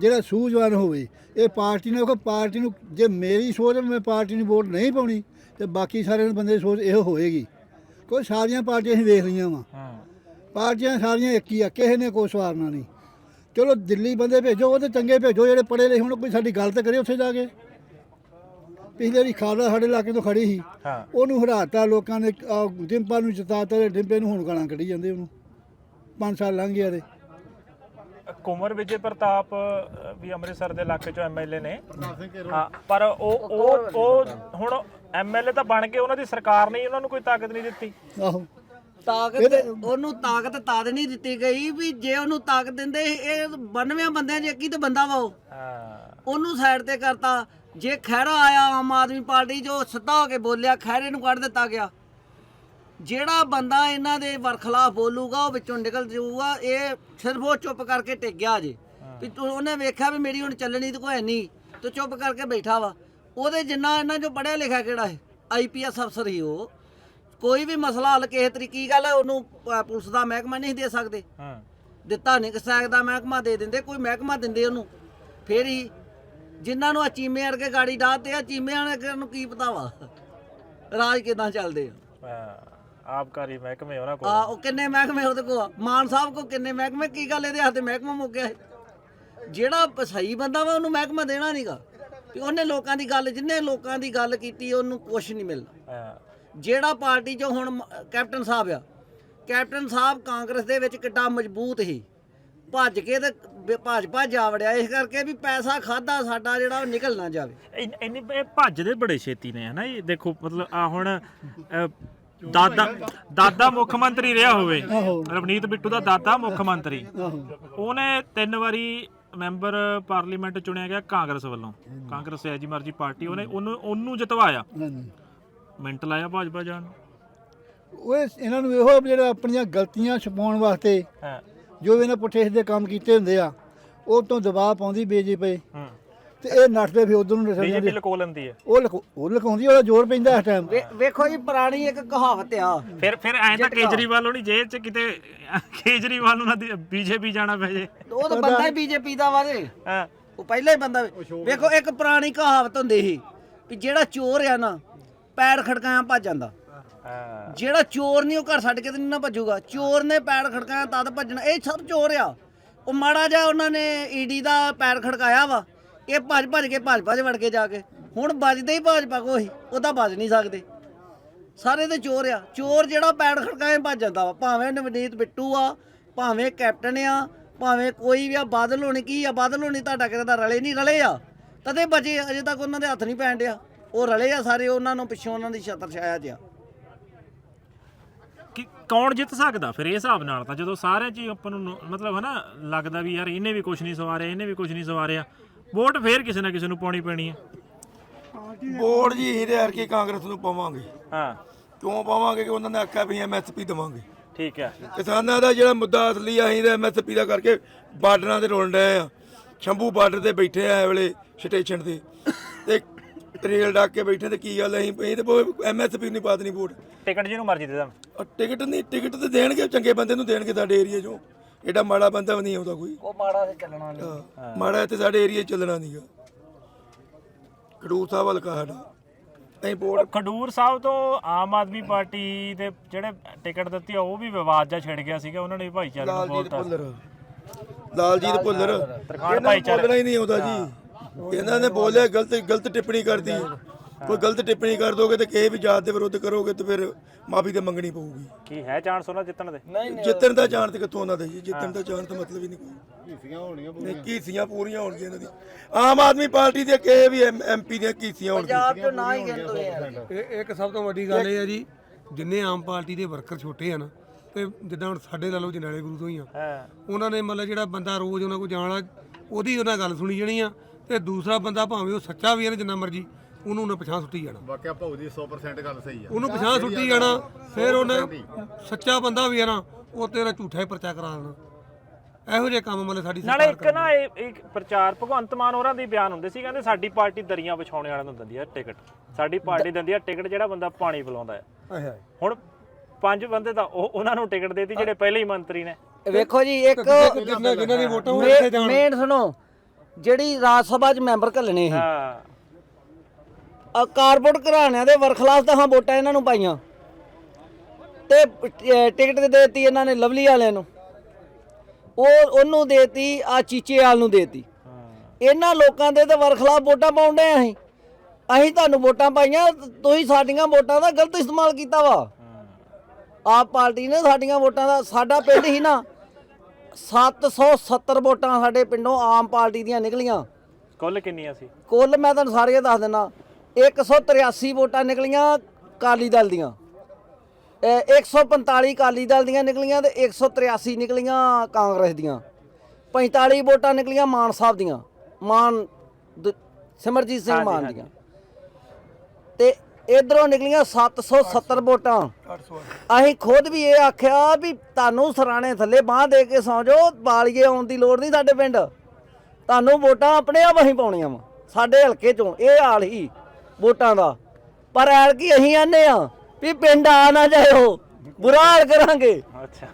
ਜਿਹੜਾ ਸੂਝਵਾਨ ਹੋਵੇ ਇਹ ਪਾਰਟੀ ਨੇ ਵੇਖੋ ਪਾਰਟੀ ਨੂੰ ਜੇ ਮੇਰੀ ਸੋਚ ਮੈਂ ਪਾਰਟੀ ਨੂੰ ਵੋਟ ਨਹੀਂ ਪਾਉਣੀ ਤੇ ਬਾਕੀ ਸਾਰੇ ਬੰਦੇ ਦੀ ਸੋਚ ਇਹੋ ਹੋਏਗੀ। ਕੋਈ ਸਾਰੀਆਂ ਪਾਰਟੀਆਂ ਅਸੀਂ ਵੇਖ ਲਈਆਂ ਵਾ। ਪਾਰਟੀਆਂ ਸਾਰੀਆਂ ਇੱਕ ਹੀ ਆ ਕਿਸੇ ਨੇ ਕੋਈ ਸਵਾਰਨਾ ਨਹੀਂ। ਚਲੋ ਦਿੱਲੀ ਬੰਦੇ ਭੇਜੋ ਉਹ ਤੇ ਚੰਗੇ ਭੇਜੋ ਜਿਹੜੇ ਪੜ੍ਹੇ ਲਿਖੇ ਹੁਣ ਕੋਈ ਸਾਡੀ ਗੱਲ ਤਾਂ ਕਰੇ ਉੱਥੇ ਜਾ ਕੇ। ਪਿਛਲੇ ਵਾਰੀ ਖਾਲਸਾ ਸਾਡੇ ਇਲਾਕੇ ਤੋਂ ਖੜੀ ਸੀ। ਉਹਨੂੰ ਹਰਾਤਾ ਲੋਕਾਂ ਨੇ ਡਿੰਪਾ ਨੂੰ ਜਿਤਾਤਾ ਤੇ ਡਿੰਪੇ ਨੂੰ ਹੁਣ ਗਾਲਾਂ ਕੱਢੀ ਜਾਂਦੇ ਉਹਨੂੰ। 5 ਸਾਲ ਲੰਘ ਗਿਆ ਦੇ ਕੁਮਰ ਵਿਜੇ ਪ੍ਰਤਾਪ ਵੀ ਅੰਮ੍ਰਿਤਸਰ ਦੇ ਇਲਾਕੇ ਚੋਂ ਐਮਐਲਏ ਨੇ। ਹਾਂ ਪਰ ਉਹ ਉਹ ਉਹ ਹੁਣ ਐਮਐਲਏ ਤਾਂ ਬਣ ਕੇ ਉਹਨਾਂ ਦੀ ਸਰਕਾਰ ਨੇ ਉਹਨਾਂ ਨੂੰ ਕੋਈ ਤਾਕਤ ਨਹੀਂ ਦਿੱਤੀ। ਆਹੋ। ਤਾਕਤ ਉਹਨੂੰ ਤਾਕਤ ਤਦ ਨਹੀਂ ਦਿੱਤੀ ਗਈ ਵੀ ਜੇ ਉਹਨੂੰ ਤਾਕਤ ਦਿੰਦੇ ਇਹ 92 ਬੰਦਿਆਂ 'ਚ ਇੱਕ ਹੀ ਤਾਂ ਬੰਦਾ ਵਾ ਉਹ। ਹਾਂ। ਉਹਨੂੰ ਸਾਈਡ ਤੇ ਕਰਤਾ। ਜੇ ਖਹਿਰਾ ਆਇਆ ਆਮ ਆਦਮੀ ਪਾਰਟੀ ਜੋ ਸਿੱਧਾ ਹੋ ਕੇ ਬੋਲਿਆ ਖਹਿਰੇ ਨੂੰ ਕੱਢ ਦਿੱਤਾ ਗਿਆ। ਜਿਹੜਾ ਬੰਦਾ ਇਹਨਾਂ ਦੇ ਵਰਖਲਾਫ ਬੋਲੂਗਾ ਉਹ ਵਿੱਚੋਂ ਨਿਕਲ ਜਾਊਗਾ ਇਹ ਸਿਰਫ ਉਹ ਚੁੱਪ ਕਰਕੇ ਟਿਕ ਗਿਆ ਜੇ ਵੀ ਤੂੰ- ਉਹਨੇ ਵੇਖਿਆ ਵੀ ਮੇਰੀ ਹੁਣ ਚੱਲਣੀ ਤੇ ਕੋਈ ਨਹੀਂ ਤੇ ਚੁੱਪ ਕਰਕੇ ਬੈਠਾ ਵਾ। ਉਹਦੇ ਜਿੰਨਾ ਇਹਨਾਂ ਜੋ ਪੜਿਆ ਲਿਖਿਆ ਕਿਹੜਾ ਹੈ? ਆਈਪੀਐਸ ਅਫਸਰ ਹੀ ਉਹ। ਕੋਈ ਵੀ ਮਸਲਾ ਹੱਲ ਕਿਸੇ ਤਰੀਕੀ ਗੱਲ ਹੈ ਉਹਨੂੰ ਪੁਲਿਸ ਦਾ ਮਹਿਕਮਾ ਨਹੀਂ ਦੇ ਸਕਦੇ। ਹਾਂ। ਦਿੱਤਾ ਨਹੀਂ ਕਿਸਾਕ ਦਾ ਮਹਿਕਮਾ ਦੇ ਦਿੰਦੇ ਕੋਈ ਮਹਿਕਮਾ ਦਿੰਦੇ ਉਹਨੂੰ। ਫੇਰ ਹੀ ਜਿਨ੍ਹਾਂ ਨੂੰ ਆ ਚੀਮੇ ਵਰਗੇ ਗਾੜੀ ਡਾਹਤੇ ਆ ਚੀਮਿਆਂ ਨੇ ਨੂੰ ਕੀ ਪਤਾ ਵਾ? ਰਾਜ ਕਿਦਾਂ ਚੱਲਦੇ ਆ? ਹਾਂ, ਆਬਕਾਰੀ ਮਹਿਕਮੇ ਉਹਨਾਂ ਕੋਲ। ਆ ਉਹ ਕਿੰਨੇ ਮਹਿਕਮੇ ਉਹਦੇ ਕੋਲ? ਮਾਨ ਸਾਹਿਬ ਕੋ ਕਿੰਨੇ ਮਹਿਕਮੇ? ਕੀ ਗੱਲ ਇਹਦੇ ਹੱਥ ਤੇ ਮਹਿਕਮਾ ਮੁੱਕ ਗਿਆ ਜਿਹੜਾ ਸਹੀ ਬੰਦਾ ਵਾ ਉਹਨੂੰ ਮਹਿਕਮਾ ਦੇਣਾ ਨਹੀਂਗਾ ਤੇ ਉਹਨੇ ਲੋਕਾਂ ਦੀ ਗੱਲ ਜਿੰਨੇ ਲੋਕਾਂ ਦੀ ਗੱਲ ਕੀਤੀ ਉਹਨੂੰ ਕੁਝ ਨਹੀਂ ਮਿਲਣਾ। ਹਾਂ, ਜਿਹੜਾ ਪਾਰਟੀ ਚੋਂ ਹੁਣ ਕੈਪਟਨ ਸਾਹਿਬ ਆ ਕੈਪਟਨ ਸਾਹਿਬ ਕਾਂਗਰਸ ਦੇ ਵਿੱਚ ਕਿੱਡਾ ਮਜ਼ਬੂਤ ਸੀ। ਭੱਜ ਕੇ ਤੇ ਭਾਜਪਾ ਜਾ ਵੜਿਆ ਇਸ ਕਰਕੇ ਵੀ ਪੈਸਾ ਖਾਦਾ ਸਾਡਾ ਜਿਹੜਾ ਉਹ ਨਿਕਲ ਨਾ ਜਾਵੇ। ਇੰਨ- ਭੱਜਦੇ ਬੜੇ ਛੇਤੀ ਨੇ ਹਨਾ ਇਹ ਦੇਖੋ ਮਤਲਬ ਆ ਹੁਣ ਦਾਦਾ ਦਾਦਾ ਮੁੱਖ ਮੰਤਰੀ ਰਿਹਾ ਹੋਵੇ। ਆਹੋ। ਰਵਨੀਤ ਬਿੱਟੂ ਦਾ ਦਾਦਾ ਮੁੱਖ ਮੰਤਰੀ। ਆਹੋ। ਉਹਨੇ ਤਿੰਨ ਵਾਰੀ ਮੈਂਬਰ ਪਾਰਲੀਮੈਂਟ ਚੁਣਿਆ ਗਿਆ ਕਾਂਗਰਸ ਵੱਲੋਂ। ਕਾਂਗਰਸ ਹੈ ਜੀ ਮਰਜ਼ੀ ਪਾਰਟੀ। ਉਹਨੇ ਉਹਨੂੰ ਉਹਨੂੰ ਜਿਤਵਾਇਆ। ਮਿੰਟ ਲਾਇਆ ਭਾਜਪਾ ਜਾਣ ਨੂੰ। ਉਹ ਇਹਨਾਂ ਨੂੰ ਇਹੋ ਜਿਹੜਾ ਆਪਣੀਆਂ ਗਲਤੀਆਂ ਛਪਾਉਣ ਵਾਸਤੇ ਹਾਂ। ਜੋ ਇਹਨਾਂ ਪੁੱਠੇ ਸਿੱਧੇ ਕੰਮ ਕੀਤੇ ਹੁੰਦੇ ਆ ਉਹ ਤੋਂ ਦਬਾਅ ਪਾਉਂਦੀ ਬੀਜੇਪੀ। ਹੂੰ। ਤੇ ਇਹ ਨੱਠਦੇ ਫਿਰ ਉਧਰ ਨੂੰ ਨਸਲ ਬੀਜੇਪੀ ਲਕੋ ਲੈਂਦੀ ਹੈ। ਉਹ ਲਿਖੋ ਉਹ ਲਿਖਾਉਂਦੀ ਉਹਦਾ ਜ਼ੋਰ ਪੈਂਦਾ ਇਸ ਟਾਈਮ ਵੇ- ਵੇਖੋ ਜੀ ਪੁਰਾਣੀ ਇੱਕ ਕਹਾਵਤ ਆ। ਫਿਰ ਫਿਰ ਐਂ ਤਾਂ ਕੇਜਰੀਵਾਲ ਹੋਣੀ ਜੇਲ੍ਹ 'ਚ ਕਿਤੇ ਕੇਜਰੀਵਾਲ ਨੂੰ ਨਾ ਬੀਜੇਪੀ ਜਾਣਾ ਪੈ ਜੇ। ਉਹ ਤਾਂ ਬੰਦਾ ਹੀ ਬੀਜੇਪੀ ਦਾ ਵਾ ਹਾਂ। ਉਹ ਪਹਿਲਾਂ ਹੀ ਬੰਦਾ ਵੇਖੋ ਇੱਕ ਪੁਰਾਣੀ ਕਹਾਵਤ ਹੁੰਦੀ ਸੀ ਵੀ ਜਿਹੜਾ ਚੋਰ ਆ ਨਾ ਪੈਰ ਖੜਕਾਇਆ ਭੱਜ ਜਾਂਦਾ। ਹਾਂ। ਜਿਹੜਾ ਚੋਰ ਨਹੀਂ ਉਹ ਘਰ ਛੱਡ ਕੇ ਤੇ ਨਹੀਂ ਨਾ ਭੱਜੂਗਾ। ਚੋਰ ਨੇ ਪੈਰ ਖੜਕਾਇਆ ਤਦ ਭੱਜਣਾ। ਇਹ ਸਭ ਚੋਰ ਆ। ਉਹ ਮਾੜਾ ਜਿਹਾ ਉਹਨਾਂ ਨੇ ਈਡੀ ਦਾ ਪੈਰ ਖੜਕਾਇਆ ਵਾ। ਇਹ ਭੱਜ ਭੱਜ ਕੇ ਭਾਜਪਾ ਚ ਵੜ ਕੇ ਜਾ ਕੇ। ਹੁਣ ਵੱਜਦੇ ਹੀ ਭਾਜਪਾ ਕੋਈ ਉਹਦਾ ਵੱਜ ਨਹੀਂ ਸਕਦੇ। ਸਾਰੇ ਤੇ ਚੋਰ ਆ। ਚੋਰ ਜਿਹੜਾ ਪੈੜ ਖੜਕਾਏ ਭੱਜ ਜਾਂਦਾ ਵਾ। ਭਾਵੇਂ ਨਵਨੀਤ ਬਿੱਟੂ ਆ, ਭਾਵੇਂ ਕੈਪਟਨ ਆ, ਭਾਵੇਂ ਕੋਈ ਵੀ ਆ, ਬਾਦਲ ਹੋਣੀ ਕੀ ਆ, ਬਾਦਲ ਹੋਣੀ ਤੁਹਾਡਾ ਕਿਹਦਾ ਰਲੇ ਨਹੀਂ, ਰਲੇ ਆ। ਤਦੇ ਬਚੇ, ਅਜੇ ਤੱਕ ਉਹਨਾਂ ਦੇ ਹੱਥ ਨਹੀਂ ਪੈਣ ਡਿਆ। ਉਹ ਰਲੇ ਆ ਸਾਰੇ, ਉਹਨਾਂ ਨੂੰ ਪਿੱਛੋਂ ਉਹਨਾਂ ਦੀ ਛਤਰ ਛਾਇਆ ਜਿਆ। ਕਿ ਕੌਣ ਜਿੱਤ ਸਕਦਾ? ਫਿਰ ਇਹ ਹਿਸਾਬ ਨਾਲ ਤਾਂ ਜਦੋਂ ਸਾਰਿਆਂ 'ਚ ਹੀ ਆਪਾਂ ਨੂੰ ਨ- ਮਤਲਬ ਹਨਾ, ਲੱਗਦਾ ਵੀ ਯਾਰ ਇਹਨੇ ਵੀ ਕੁਝ ਨਹੀਂ ਸਵਾਰਿਆ, ਇਹਨੇ ਵੀ ਕੁਝ ਨਹੀਂ ਸਵਾਰਿਆ। ਵੋਟ ਫੇਰ ਕਿਸੇ ਨਾ ਕਿਸੇ ਨੂੰ ਪਾਉਣੀ ਪੈਣੀ ਹੈ ਵੋਟ ਜੀ ਇਹਦੇ ਕਰਕੇ ਕਾਂਗਰਸ ਨੂੰ ਪਾਵਾਂਗੇ। ਹਾਂ। ਕਿਉਂ ਪਾਵਾਂਗੇ? ਕਿ ਉਹਨਾਂ ਨੇ ਆਖਿਆ ਵੀ ਐਮਐਸਪੀ ਦਵਾਂਗੇ। ਠੀਕ ਹੈ ਕਿਸਾਨਾਂ ਦਾ ਜਿਹੜਾ ਮੁੱਦਾ ਅਸਲੀ ਆ ਅਸੀਂ ਤਾਂ ਐਮਐਸਪੀ ਦਾ ਕਰਕੇ ਬਾਰਡਰਾਂ ਤੇ ਰੋਣ ਡਏ ਆ। ਸ਼ੰਭੂ ਬਾਰਡਰ ਤੇ ਬੈਠੇ ਆ ਇਹ ਵੇਲੇ ਸਟੇਸ਼ਨ ਤੇ। ਤੇ ਰੇਲ ਡਾਕ ਕੇ ਬੈਠੇ ਤੇ ਕੀ ਗੱਲ ਅਸੀਂ ਅਸੀਂ ਤੇ ਐਮਐਸਪੀ ਨਹੀਂ ਪਾਦਨੀ ਵੋਟ। ਟਿਕਟ ਜਿਹਨੂੰ ਮਰਜ਼ੀ ਦੇ ਦਾਂ ਟਿਕਟ ਨਹੀਂ ਟਿਕਟ ਤੇ ਦੇਣਗੇ ਚੰਗੇ ਬੰਦੇ ਨੂੰ ਦੇਣਗੇ ਸਾਡੇ ਏਰੀਆ 'ਚੋਂ। ਐਡਾ ਮਾੜਾ ਬੰਦਾ ਵੀ ਨਹੀਂ ਆਉਂਦਾ ਕੋਈ। ਉਹ ਮਾੜਾ ਤੇ ਚੱਲਣਾ ਨਹੀਂ। ਹਾਂ, ਮਾੜਾ ਤੇ ਸਾਡੇ ਏਰੀਆ 'ਚ ਚੱਲਣਾ ਨਹੀਂਗਾ ਖਡੂਰ ਸਾਹਿਬ ਹਲਕਾ ਸਾਡਾ। ਅਸੀਂ ਵੋਟ ਖਡੂਰ ਸਾਹਿਬ ਤੋਂ ਆਮ ਆਦਮੀ ਪਾਰਟੀ ਦੇ ਜਿਹੜੇ ਟਿਕਟ ਦਿੱਤੀ ਆ ਉਹ ਵੀ ਵਿਵਾਦ ਜਿਹਾ ਛਿੜ ਗਿਆ ਸੀਗਾ ਉਹਨਾਂ ਨੇ ਵੀ ਭਾਈਚਾਰੇ ਨੂੰ ਲਾਲਜੀਤ ਬੋਲਤਾ ਭੁੱਲਰ। ਲਾਲਜੀਤ ਭੁੱਲਰ। ਤਰਖਾਣ ਇਹਨਾਂ ਨੂੰ ਭਾਈਚਾਰੇ। ਬੋਲਣਾ ਹੀ ਨਹੀਂ ਆਉਂਦਾ ਜੀ। ਇਹਨਾਂ ਨੇ ਬੋਲਿਆ ਗਲਤ ਗਲਤ ਟਿੱਪਣੀ ਕਰਦੀ ਕੋਈ ਗਲਤ ਟਿੱਪਣੀ ਕਰ ਦੋਗੇ ਤੇ ਕਿਸੇ ਵੀ ਜਾਤ ਦੇ ਵਿਰੁੱਧ ਕਰੋਗੇ ਤੇ ਫਿਰ ਮਾਫੀ ਤੇ ਮੰਗਣੀ ਪਊਗੀ। ਕੀ ਹੈ ਚਾਂਸ ਉਹਨਾਂ ਜਿੱਤਣ ਦੇ? ਜਿੱਤਣ ਦਾ ਜਾਣ ਤੇ ਕਿੱਥੋਂ ਉਹਨਾਂ ਦਾ ਜੀ ਜਿੱਤਣ ਦਾ ਜਾਣ ਤਾਂ ਮਤਲਬ ਹੀ ਨਹੀਂ ਕੋਈ। ਹੀਸੀਆਂ ਹੋਣੀਆਂ ਨਹੀਂ ਕੀਸੀਆਂ ਪੂਰੀਆਂ ਹੋਣਗੀਆਂ ਇਹਨਾਂ ਦੀ ਆਮ ਆਦਮੀ ਪਾਰਟੀ ਦੇ ਕਿਸੇ ਵੀ ਐਮਪੀ ਦੀਆਂ ਕੀਸੀਆਂ ਹੋਣਗੀਆਂ। ਪੰਜਾਬ ਚੋਂ ਨਾ ਹੀ ਆ ਇਹ ਇੱਕ ਸਭ ਤੋਂ ਵੱਡੀ ਗੱਲ ਇਹ ਹੈ ਜੀ ਜਿੰਨੇ ਆਮ ਪਾਰਟੀ ਦੇ ਵਰਕਰ ਛੋਟੇ ਆ ਨਾ ਤੇ ਜਿੱਦਾਂ ਹੁਣ ਸਾਡੇ ਲਾ ਲਓ ਜਨਾਲੇ ਗੁਰੂ ਤੋਂ ਹੀ ਆ ਉਹਨਾਂ ਨੇ ਮਤਲਬ ਜਿਹੜਾ ਬੰਦਾ ਰੋਜ਼ ਉਹਨਾਂ ਕੋਲ ਜਾਣ ਵਾਲਾ ਉਹਦੀ ਉਹਨਾਂ ਗੱਲ ਸੁਣੀ ਜਾਣੀ ਆ ਤੇ ਦੂਸਰਾ ਬੰਦਾ ਭਾਵੇਂ ਉਹ ਸੱਚਾ ਵੀ ਹੈ ਨਾ ਜਿੰਨਾ ਮਰਜ਼ੀ ਉਹਨੂੰ ਉਹਨੇ ਪਛਾਣ ਸੁੱਟੀ ਜਾਣਾ। ਵਾਕਿਆ ਭਾਉ ਦੀ 100% ਗੱਲ ਸਹੀ ਆ। ਉਹਨੂੰ ਪਛਾਣ ਸੁੱਟੀ ਜਾਣਾ ਫਿਰ ਉਹਨੇ ਸੱਚਾ ਬੰਦਾ ਵੀ ਹੈ ਨਾ ਉਹ ਤੇਰਾ ਝੂਠਾ ਹੀ ਪਰਚਾ ਕਰਾ ਦੇਣਾ। ਇਹੋ ਜਿਹੇ ਕੰਮ ਮਤਲਬ ਸਾਡੀ ਨਾਲੇ ਸਰਕਾਰ ਇੱਕ ਨਾ ਇਹ ਇੱਕ ਪ੍ਰਚਾਰ ਭਗਵੰਤ ਮਾਨ ਹੋਰਾਂ ਦੀ ਬਿਆਨ ਹੁੰਦੇ ਸੀ ਕਹਿੰਦੇ ਸਾਡੀ ਪਾਰਟੀ ਦਰੀਆਂ ਵਿਛਾਉਣੇ ਵਾਲਿਆਂ ਨੂੰ ਦਿੰਦੀ ਆ ਟਿਕਟ। ਸਾਡੀ ਪਾਰਟੀ ਦਿੰਦੀ ਆ ਟਿਕਟ ਜਿਹੜਾ ਬੰਦਾ ਪਾਣੀ ਪਿਲਾਉਂਦਾ ਹੈ। ਹੁਣ ਪੰਜ ਬੰਦੇ ਤਾਂ ਉਹ ਉਹਨਾਂ ਨੂੰ ਟਿਕਟ ਦੇਤੀ ਜਿਹੜੇ ਪਹਿਲੇ ਹੀ ਮੰਤਰੀ ਨੇ। ਵੇਖੋ ਜੀ ਇੱਕ ਜਿੰਨਾ ਜਿਨ੍ਹਾਂ ਦੀ ਵੋਟਾਂ ਉਹ ਇੱਥੇ ਜਾਣ। ਮੇਨ ਸੁਣੋ ਜਿਹੜੀ ਰਾਜ ਸਭਾ 'ਚ ਮੈਂਬਰ ਘੱਲਣੇ ਸੀ ਹਾਂ। ਆ ਕਾਰਪੋਰੇਟ ਘਰਾਣਿਆਂ ਦੇ ਵਰਖਲਾਫ ਤਾਂ ਹਾਂ ਵੋਟਾਂ ਇਹਨਾਂ ਨੂੰ ਪਾਈਆਂ। ਤੇ ਟਿਕਟ ਦੇਤੀ ਇਹਨਾਂ ਨੇ ਲਵਲੀ ਵਾਲਿਆਂ ਨੂੰ। ਉਹ ਉਹਨੂੰ ਦੇਤੀ ਆ ਚੀਚੇ ਵਾਲ ਨੂੰ ਦੇਤੀ। ਇਹਨਾਂ ਲੋਕਾਂ ਦੇ ਤੇ ਵਰਖਲਾਫ ਵੋਟਾਂ ਪਾਉਂਦੇ ਅਸੀਂ। ਅਸੀਂ ਤੁਹਾਨੂੰ ਵੋਟਾਂ ਪਾਈਆਂ ਤੁਸੀਂ ਸਾਡੀਆਂ ਵੋਟਾਂ ਦਾ ਗਲਤ ਇਸਤੇਮਾਲ ਕੀਤਾ ਵਾ। ਆਪ ਪਾਰਟੀ ਨੇ ਸਾਡੀਆਂ ਵੋਟਾਂ ਦਾ ਸਾਡਾ ਪਿੰਡ ਹੀ ਨਾ 770 ਵੋਟਾਂ ਸਾਡੇ ਪਿੰਡੋਂ ਆਮ ਪਾਰਟੀ ਦੀਆਂ ਨਿਕਲੀਆਂ। ਕੁੱਲ ਕਿੰਨੀਆਂ ਸੀ? ਕੁੱਲ ਮੈਂ ਤੁਹਾਨੂੰ ਸਾਰੀਆਂ ਦੱਸ ਦਿੰਦਾ 183 ਵੋਟਾਂ ਨਿਕਲੀਆਂ ਕਾਲੀ ਦਲ ਦੀਆਂ। ਇਹ 145 ਕਾਲੀ ਦਲ ਦੀਆਂ ਨਿਕਲੀਆਂ ਤੇ 183 ਨਿਕਲੀਆਂ ਕਾਂਗਰਸ ਦੀਆਂ। 45 ਵੋਟਾਂ ਨਿਕਲੀਆਂ ਮਾਨ ਸਾਹਿਬ ਦੀਆਂ ਮਾਨ ਦ- ਸਿਮਰਜੀਤ ਸਿੰਘ ਮਾਨ ਦੀਆਂ। ਤੇ ਇਧਰੋਂ ਨਿਕਲੀਆਂ 770 ਵੋਟਾਂ। 800 ਅਸੀਂ ਖੁਦ ਵੀ ਇਹ ਆਖਿਆ ਵੀ ਤੁਹਾਨੂੰ ਸਰਾਣੇ ਥੱਲੇ ਬਾਹ ਦੇ ਕੇ ਸੌਂ ਜਾਓ ਬਾਲੀਏ ਆਉਣ ਦੀ ਲੋੜ ਨਹੀਂ ਸਾਡੇ ਪਿੰਡ। ਤੁਹਾਨੂੰ ਵੋਟਾਂ ਆਪਣੇ ਆਪ ਅਸੀਂ ਪਾਉਣੀਆਂ ਵਾ ਸਾਡੇ ਹਲਕੇ ਚੋਂ ਇਹ ਹਾਲ ਹੀ। ਵੋਟਾਂ ਦਾ। ਪਰ ਐਲਕੀ ਅਸੀਂ ਆਨੇ ਆ ਵੀ ਪਿੰਡ ਆ ਨਾ ਜਾਇਓ ਬੁਰਾ ਹਾਲ ਕਰਾਂਗੇ। ਅੱਛਾ।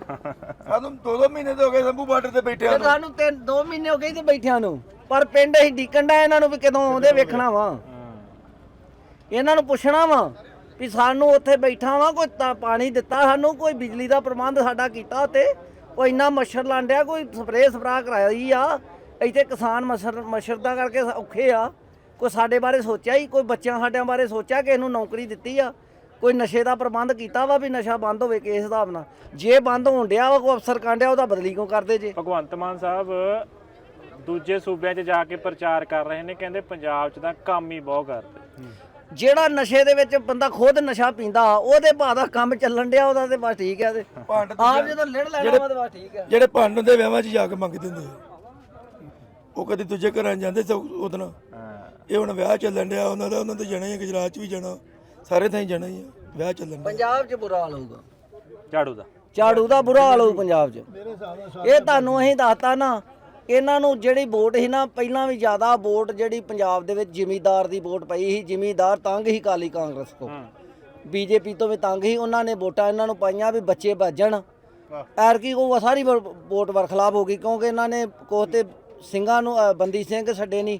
ਸਾਨੂੰ ਦੋ ਦੋ ਮਹੀਨੇ ਤੋਂ ਹੋ ਗਏ ਸੰਭੂ ਬਾਰਡਰ ਤੇ ਬੈਠਿਆਂ ਤੇ ਨੂੰ ਸਾਨੂੰ ਤਿੰਨ 2 ਮਹੀਨੇ ਹੋ ਗਏ ਤੇ ਬੈਠਿਆਂ ਨੂੰ। ਪਰ ਪਿੰਡ ਅਸੀਂ ਡੀਕਣ ਦਾ ਇਹਨਾਂ ਨੂੰ ਵੀ ਕਦੋਂ ਆਉਂਦੇ ਵੇਖਣਾ ਵਾ। ਇਹਨਾਂ ਨੂੰ ਪੁੱਛਣਾ ਵਾ ਵੀ ਸਾਨੂੰ ਉੱਥੇ ਬੈਠਾ ਵਾ ਕੋਈ ਤਾਂ ਪਾਣੀ ਦਿੱਤਾ ਸਾਨੂੰ ਕੋਈ ਬਿਜਲੀ ਦਾ ਪ੍ਰਬੰਧ ਸਾਡਾ ਕੀਤਾ ਉੱਤੇ ਕੋਈ ਇੰਨਾ ਮੱਛਰ ਲਾਂਡਿਆ ਕੋਈ ਸਪਰੇਅ ਸਪਰਾ ਕਰਾਈ ਆ। ਇੱਥੇ ਕਿਸਾਨ ਮੱਛਰ ਮੱਛਰ ਦਾ ਕਰਕੇ ਔਖੇ ਆ। ਕੋਈ ਸਾਡੇ ਬਾਰੇ ਸੋਚਿਆ ਹੀ ਕੋਈ ਬੱਚਿਆਂ ਸਾਡਿਆਂ ਬਾਰੇ ਸੋਚਿਆ ਕਿ ਇਹਨੂੰ ਨੌਕਰੀ ਦਿੱਤੀ ਆ ਕੋਈ ਨਸ਼ੇ ਦਾ ਪ੍ਰਬੰਧ ਕੀਤਾ ਵਾ ਵੀ ਨਸ਼ਾ ਬੰਦ ਹੋਵੇ ਕਿਸ ਹਿਸਾਬ ਨਾਲ। ਜੇ ਬੰਦ ਹੋਣ ਡਿਆ ਵਾ ਕੋਈ ਅਫਸਰ ਕਾਂਡਿਆ ਉਹਦਾ ਬਦਲੀ ਕਿਉਂ ਕਰਦੇ ਜੇ? ਭਗਵੰਤ ਮਾਨ ਸਾਹਿਬ ਦੂਜੇ ਸੂਬਿਆਂ 'ਚ ਜਾ ਕੇ ਪ੍ਰਚਾਰ ਕਰ ਰਹੇ ਨੇ ਕਹਿੰਦੇ ਪੰਜਾਬ 'ਚ ਤਾਂ ਕੰਮ ਹੀ ਬਹੁਤ ਕਰਦੇ। ਜਿਹੜਾ ਨਸ਼ੇ ਦੇ ਵਿੱਚ ਬੰਦਾ ਖੁਦ ਨਸ਼ਾ ਪੀਂਦਾ ਉਹਦੇ ਭਾਅ ਦਾ ਕੰਮ ਚੱਲਣ ਡਿਆ ਉਹਦਾ ਤੇ ਬਸ ਠੀਕ ਹੈ ਤੇ। ਭੰਡ ਆਪ ਜਦੋਂ ਲੜ ਲੈਣਾ ਵਾ ਤੇ ਬਸ ਠੀਕ ਹੈ ਜਿਹੜੇ ਭੰਡ ਹੁੰਦੇ ਵਿਆਹਾਂ 'ਚ ਜਾ ਕੇ ਮੰਗਦੇ ਹੁੰਦੇ ਆ। ਉਹ ਕਦੀ ਦੂਜੇ ਘਰਾਂ 'ਚ ਜਾਂਦੇ ਉਹਦੇ ਨਾਲ? ਇਹ ਹੁਣ ਵਿਆਹ ਚੱਲਣ ਡਿਆ ਉਹਨਾਂ ਦਾ ਉਹਨਾਂ ਤੇ ਜਾਣਾ ਹੀ ਆ, ਗੁਜਰਾਤ 'ਚ ਵੀ ਜਾਣਾ। ਸਾਰੇ ਥਾਂ ਹੀ ਜਾਣਾ ਹੀ ਆ ਵਿਆਹ ਚੱਲਣ ਡਿਆ। ਪੰਜਾਬ 'ਚ ਬੁਰਾ ਹਾਲ ਹੋਊਗਾ। ਝਾੜੂ ਦਾ। ਝਾੜੂ ਦਾ ਬੁਰਾ ਹਾਲ ਹੋਊ ਪੰਜਾਬ 'ਚ। ਇਹ ਤੁਹਾਨੂੰ ਅਸੀਂ ਦੱਸਤਾ ਨਾ ਇਹਨਾਂ ਨੂੰ ਜਿਹੜੀ ਵੋਟ ਸੀ ਨਾ ਪਹਿਲਾਂ ਵੀ ਜ਼ਿਆਦਾ ਵੋਟ ਜਿਹੜੀ ਪੰਜਾਬ ਦੇ ਵਿੱਚ ਜ਼ਿਮੀਦਾਰ ਦੀ ਵੋਟ ਪਈ ਸੀ ਜ਼ਿਮੀਦਾਰ ਤੰਗ ਹੀ ਕਾਲੀ ਕਾਂਗਰਸ ਤੋਂ ਬੀਜੇਪੀ ਤੋਂ ਵੀ ਤੰਗ ਹੀ ਉਹਨਾਂ ਨੇ ਵੋਟਾਂ ਇਹਨਾਂ ਨੂੰ ਪਾਈਆਂ ਵੀ ਬੱਚੇ ਭੱਜਣ ਐਰਕੀ ਉਹ ਸਾਰੀ ਵੋ- ਵੋਟ ਵਰਖਲਾਫ ਹੋ ਗਈ ਕਿਉਂਕਿ ਇਹਨਾਂ ਨੇ ਕੋਹ ਤੇ ਸਿੰਘਾਂ ਨੂੰ ਅ, ਬੰਦੀ ਸਿੰਘ ਛੱਡੇ ਨਹੀਂ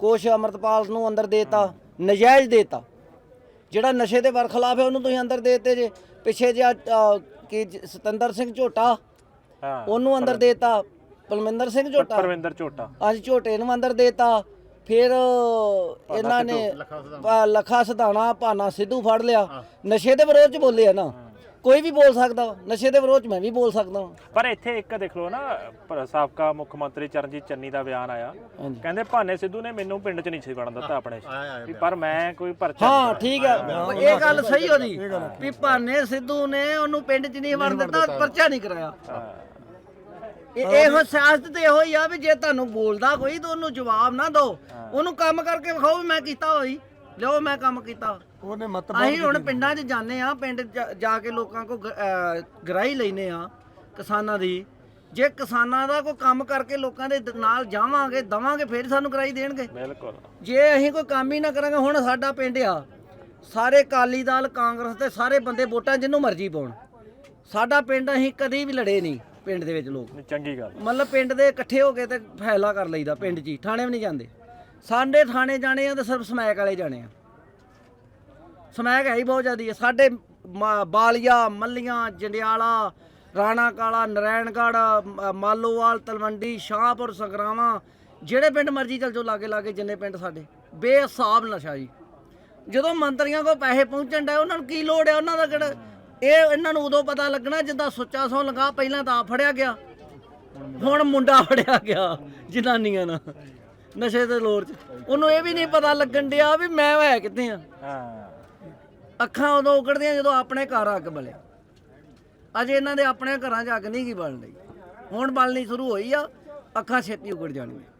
ਕੁਛ ਅਮਰਤਪਾਲ ਨੂੰ ਅੰਦਰ ਦੇਤਾ ਨਜਾਇਜ਼ ਦੇਤਾ। ਜਿਹੜਾ ਨਸ਼ੇ ਦੇ ਵਰਖਲਾਫ ਹੈ ਉਹਨੂੰ ਤੁਸੀਂ ਅੰਦਰ ਦੇਤੇ ਜੇ। ਪਿੱਛੇ ਜਿਹਾ ਕੀ ਸਤਿੰਦਰ ਸਿੰਘ ਝੋਟਾ ਹਾਂ ਉਹਨੂੰ ਅੰਦਰ ਦੇਤਾ। ਪਲਮਿੰਦਰ ਸਿੰਘ ਝੋਟਾ। ਪਰਵਿੰਦਰ ਝੋਟਾ। ਅੱਜ ਝੋਟੇ ਨੂੰ ਅੰਦਰ ਦੇਤਾ। ਫਿਰ ਇਹਨਾਂ ਨੇ ਲੱਖਾ ਸਧਾਣਾ ਭਾਨਾ ਸਿੱਧੂ ਫੜ ਲਿਆ। ਨਸ਼ੇ ਦੇ ਵਿਰੋਧ ਚ ਬੋਲੇ ਆ ਨਾ। ਕੋਈ ਵੀ ਬੋਲ ਸਕਦਾ ਵਾ। ਨਸ਼ੇ ਦੇ ਵਿਰੋਧ ਚ ਮੈਂ ਵੀ ਬੋਲ ਸਕਦਾ ਵਾਂ। ਪਰ ਇੱਥੇ ਇੱਕ ਦੇਖ ਲਓ ਨਾ ਪਰ ਸਾਬਕਾ ਮੁੱਖ ਮੰਤਰੀ ਚਰਨਜੀਤ ਚੰਨੀ ਦਾ ਬਿਆਨ ਆਇਆ। ਕਹਿੰਦੇ ਭਾਨੇ ਸਿੱਧੂ ਨੇ ਮੈਨੂੰ ਪਿੰਡ 'ਚ ਨਹੀਂ ਸੀ ਵੜਨ ਦਿੱਤਾ ਆਪਣੇ 'ਚ। ਵੀ ਪਰ ਮੈਂ ਕੋਈ ਪਰਚਾ ਹਾਂ ਠੀਕ ਹੈ ਇਹ ਗੱਲ ਸਹੀ ਉਹਦੀ ਵੀ ਭਾਨੇ ਸਿੱਧੂ ਨੇ ਉਹਨੂੰ ਪਿੰਡ ਚ ਨਹੀਂ ਵੜਨ ਦਿੱਤਾ ਪਰਚਾ ਨਹੀਂ ਕਰਾਇਆ। ਇਹ ਇਹੋ ਸਿਆਸਤ ਤੇ ਇਹੋ ਹੀ ਆ ਵੀ ਜੇ ਤੁਹਾਨੂੰ ਬੋਲਦਾ ਕੋਈ ਤਾਂ ਉਹਨੂੰ ਜਵਾਬ ਨਾ ਦਿਓ। ਉਹਨੂੰ ਕੰਮ ਕਰਕੇ ਵਿਖਾਓ ਵੀ ਮੈਂ ਕੀਤਾ ਹੋਈ। ਲਿਓ ਮੈਂ ਕੰਮ ਕੀਤਾ। ਉਹਨੇ ਮਤ ਅਸੀਂ ਹੁਣ ਪਿੰਡਾਂ 'ਚ ਜਾਂਦੇ ਆ ਪਿੰਡ ਜਾ- ਜਾ ਕੇ ਲੋਕਾਂ ਕੋ ਗਰਾਈ ਲੈਨੇ ਆ ਕਿਸਾਨਾਂ ਦੀ। ਜੇ ਕਿਸਾਨਾਂ ਦਾ ਕੋਈ ਕੰਮ ਕਰਕੇ ਲੋਕਾਂ ਦੇ ਦ- ਨਾਲ ਜਾਵਾਂਗੇ ਦਵਾਂਗੇ ਫਿਰ ਸਾਨੂੰ ਗਰਾਈ ਦੇਣਗੇ। ਬਿਲਕੁਲ। ਜੇ ਅਸੀਂ ਕੋਈ ਕੰਮ ਹੀ ਨਾ ਕਰਾਂਗੇ ਹੁਣ ਸਾਡਾ ਪਿੰਡ ਆ ਸਾਰੇ ਕਾਲੀ ਦਲ ਕਾਂਗਰਸ ਤੇ ਸਾਰੇ ਬੰਦੇ ਵੋਟਾਂ ਜਿੰਨੂੰ ਮਰਜ਼ੀ ਪਾਉਣ। ਸਾਡਾ ਪਿੰਡ ਅਸੀਂ ਕਦੀ ਵੀ ਲੜੇ ਨਹੀਂ ਪਿੰਡ ਦੇ ਵਿੱਚ ਲੋਕ। ਨਹੀਂ ਚੰਗੀ ਗੱਲ। ਮਤਲਬ ਪਿੰਡ ਦੇ ਇਕੱਠੇ ਹੋ ਕੇ ਤੇ ਫੈਸਲਾ ਕਰ ਲਈਦਾ ਪਿੰਡ 'ਚ ਹੀ ਥਾਣੇ ਵੀ ਨਹੀਂ ਜਾਂਦੇ। ਸਾਡੇ ਥਾਣੇ ਜਾਣੇ ਆ ਤੇ ਸਿਰਫ ਸਮੈਕ ਵਾਲੇ ਜਾਣੇ ਆ। ਸਮੈਕ ਹੈ ਹੀ ਬਹੁਤ ਜ਼ਿਆਦੀ ਹੈ। ਸਾਡੇ ਮ, ਬਾਲੀਆ, ਮੱਲੀਆਂ, ਜੰਡਿਆਲਾ ਰਾਣਾ ਕਾਲਾ ਨਰੈਣਗੜ੍ਹ, ਮ- ਮਾਲੋਵਾਲ, ਤਲਵੰਡੀ, ਸ਼ਾਹਪੁਰ, ਸੰਗਰਾਵਾਂ, ਜਿਹੜੇ ਪਿੰਡ ਮਰਜ਼ੀ ਚਲ ਜਾਓ, ਲਾਗੇ ਲਾਗੇ ਜਿੰਨੇ ਪਿੰਡ ਸਾਡੇ। ਬੇਹਿਸਾਬ ਨਸ਼ਾ ਜੀ। ਜਦੋਂ ਮੰਤਰੀਆਂ ਕੋਲ ਪੈਸੇ ਪਹੁੰਚਣ ਡੇ ਉਹਨਾਂ ਨੂੰ ਕੀ ਲੋੜ ਹੈ? ਉਹਨਾਂ ਦਾ ਕਿਹੜਾ ਇਹ ਇਹਨਾਂ ਨੂੰ ਉਦੋਂ ਪਤਾ ਲੱਗਣਾ ਜਿੱਦਾਂ ਸੁੱਚਾ ਸੌ ਲਗਾ ਪਹਿਲਾਂ ਤਾਂ ਆਪ ਫੜਿਆ ਗਿਆ। ਹੁਣ ਮੁੰਡਾ ਫੜਿਆ ਗਿਆ, ਜਨਾਨੀਆਂ ਨਾਲ। ਨਸ਼ੇ ਦੇ ਲੋਰ 'ਚ। ਉਹਨੂੰ ਇਹ ਵੀ ਨਹੀਂ ਪਤਾ ਲੱਗਣ ਡਿਆ ਵੀ ਮੈਂ ਹੈ ਕਿੱਥੇ ਆ। ਹਾਂ। ਅੱਖਾਂ ਉਦੋਂ ਉਗੜਦੀਆਂ ਜਦੋਂ ਆਪਣੇ ਘਰ ਅੱਗ ਬਲਿਆ ਅੱਜ ਇਹਨਾਂ ਦੇ ਆਪਣੇ ਘਰਾਂ 'ਚ ਅੱਗ ਨਹੀਂ ਕੀ ਬਲਣ ਲਈ। ਹੁਣ ਬਲਣੀ ਸ਼ੁਰੂ ਹੋਈ ਆ ਅੱਖਾਂ ਛੇਤੀ ਉਗੜ ਜਾਣਗੀਆਂ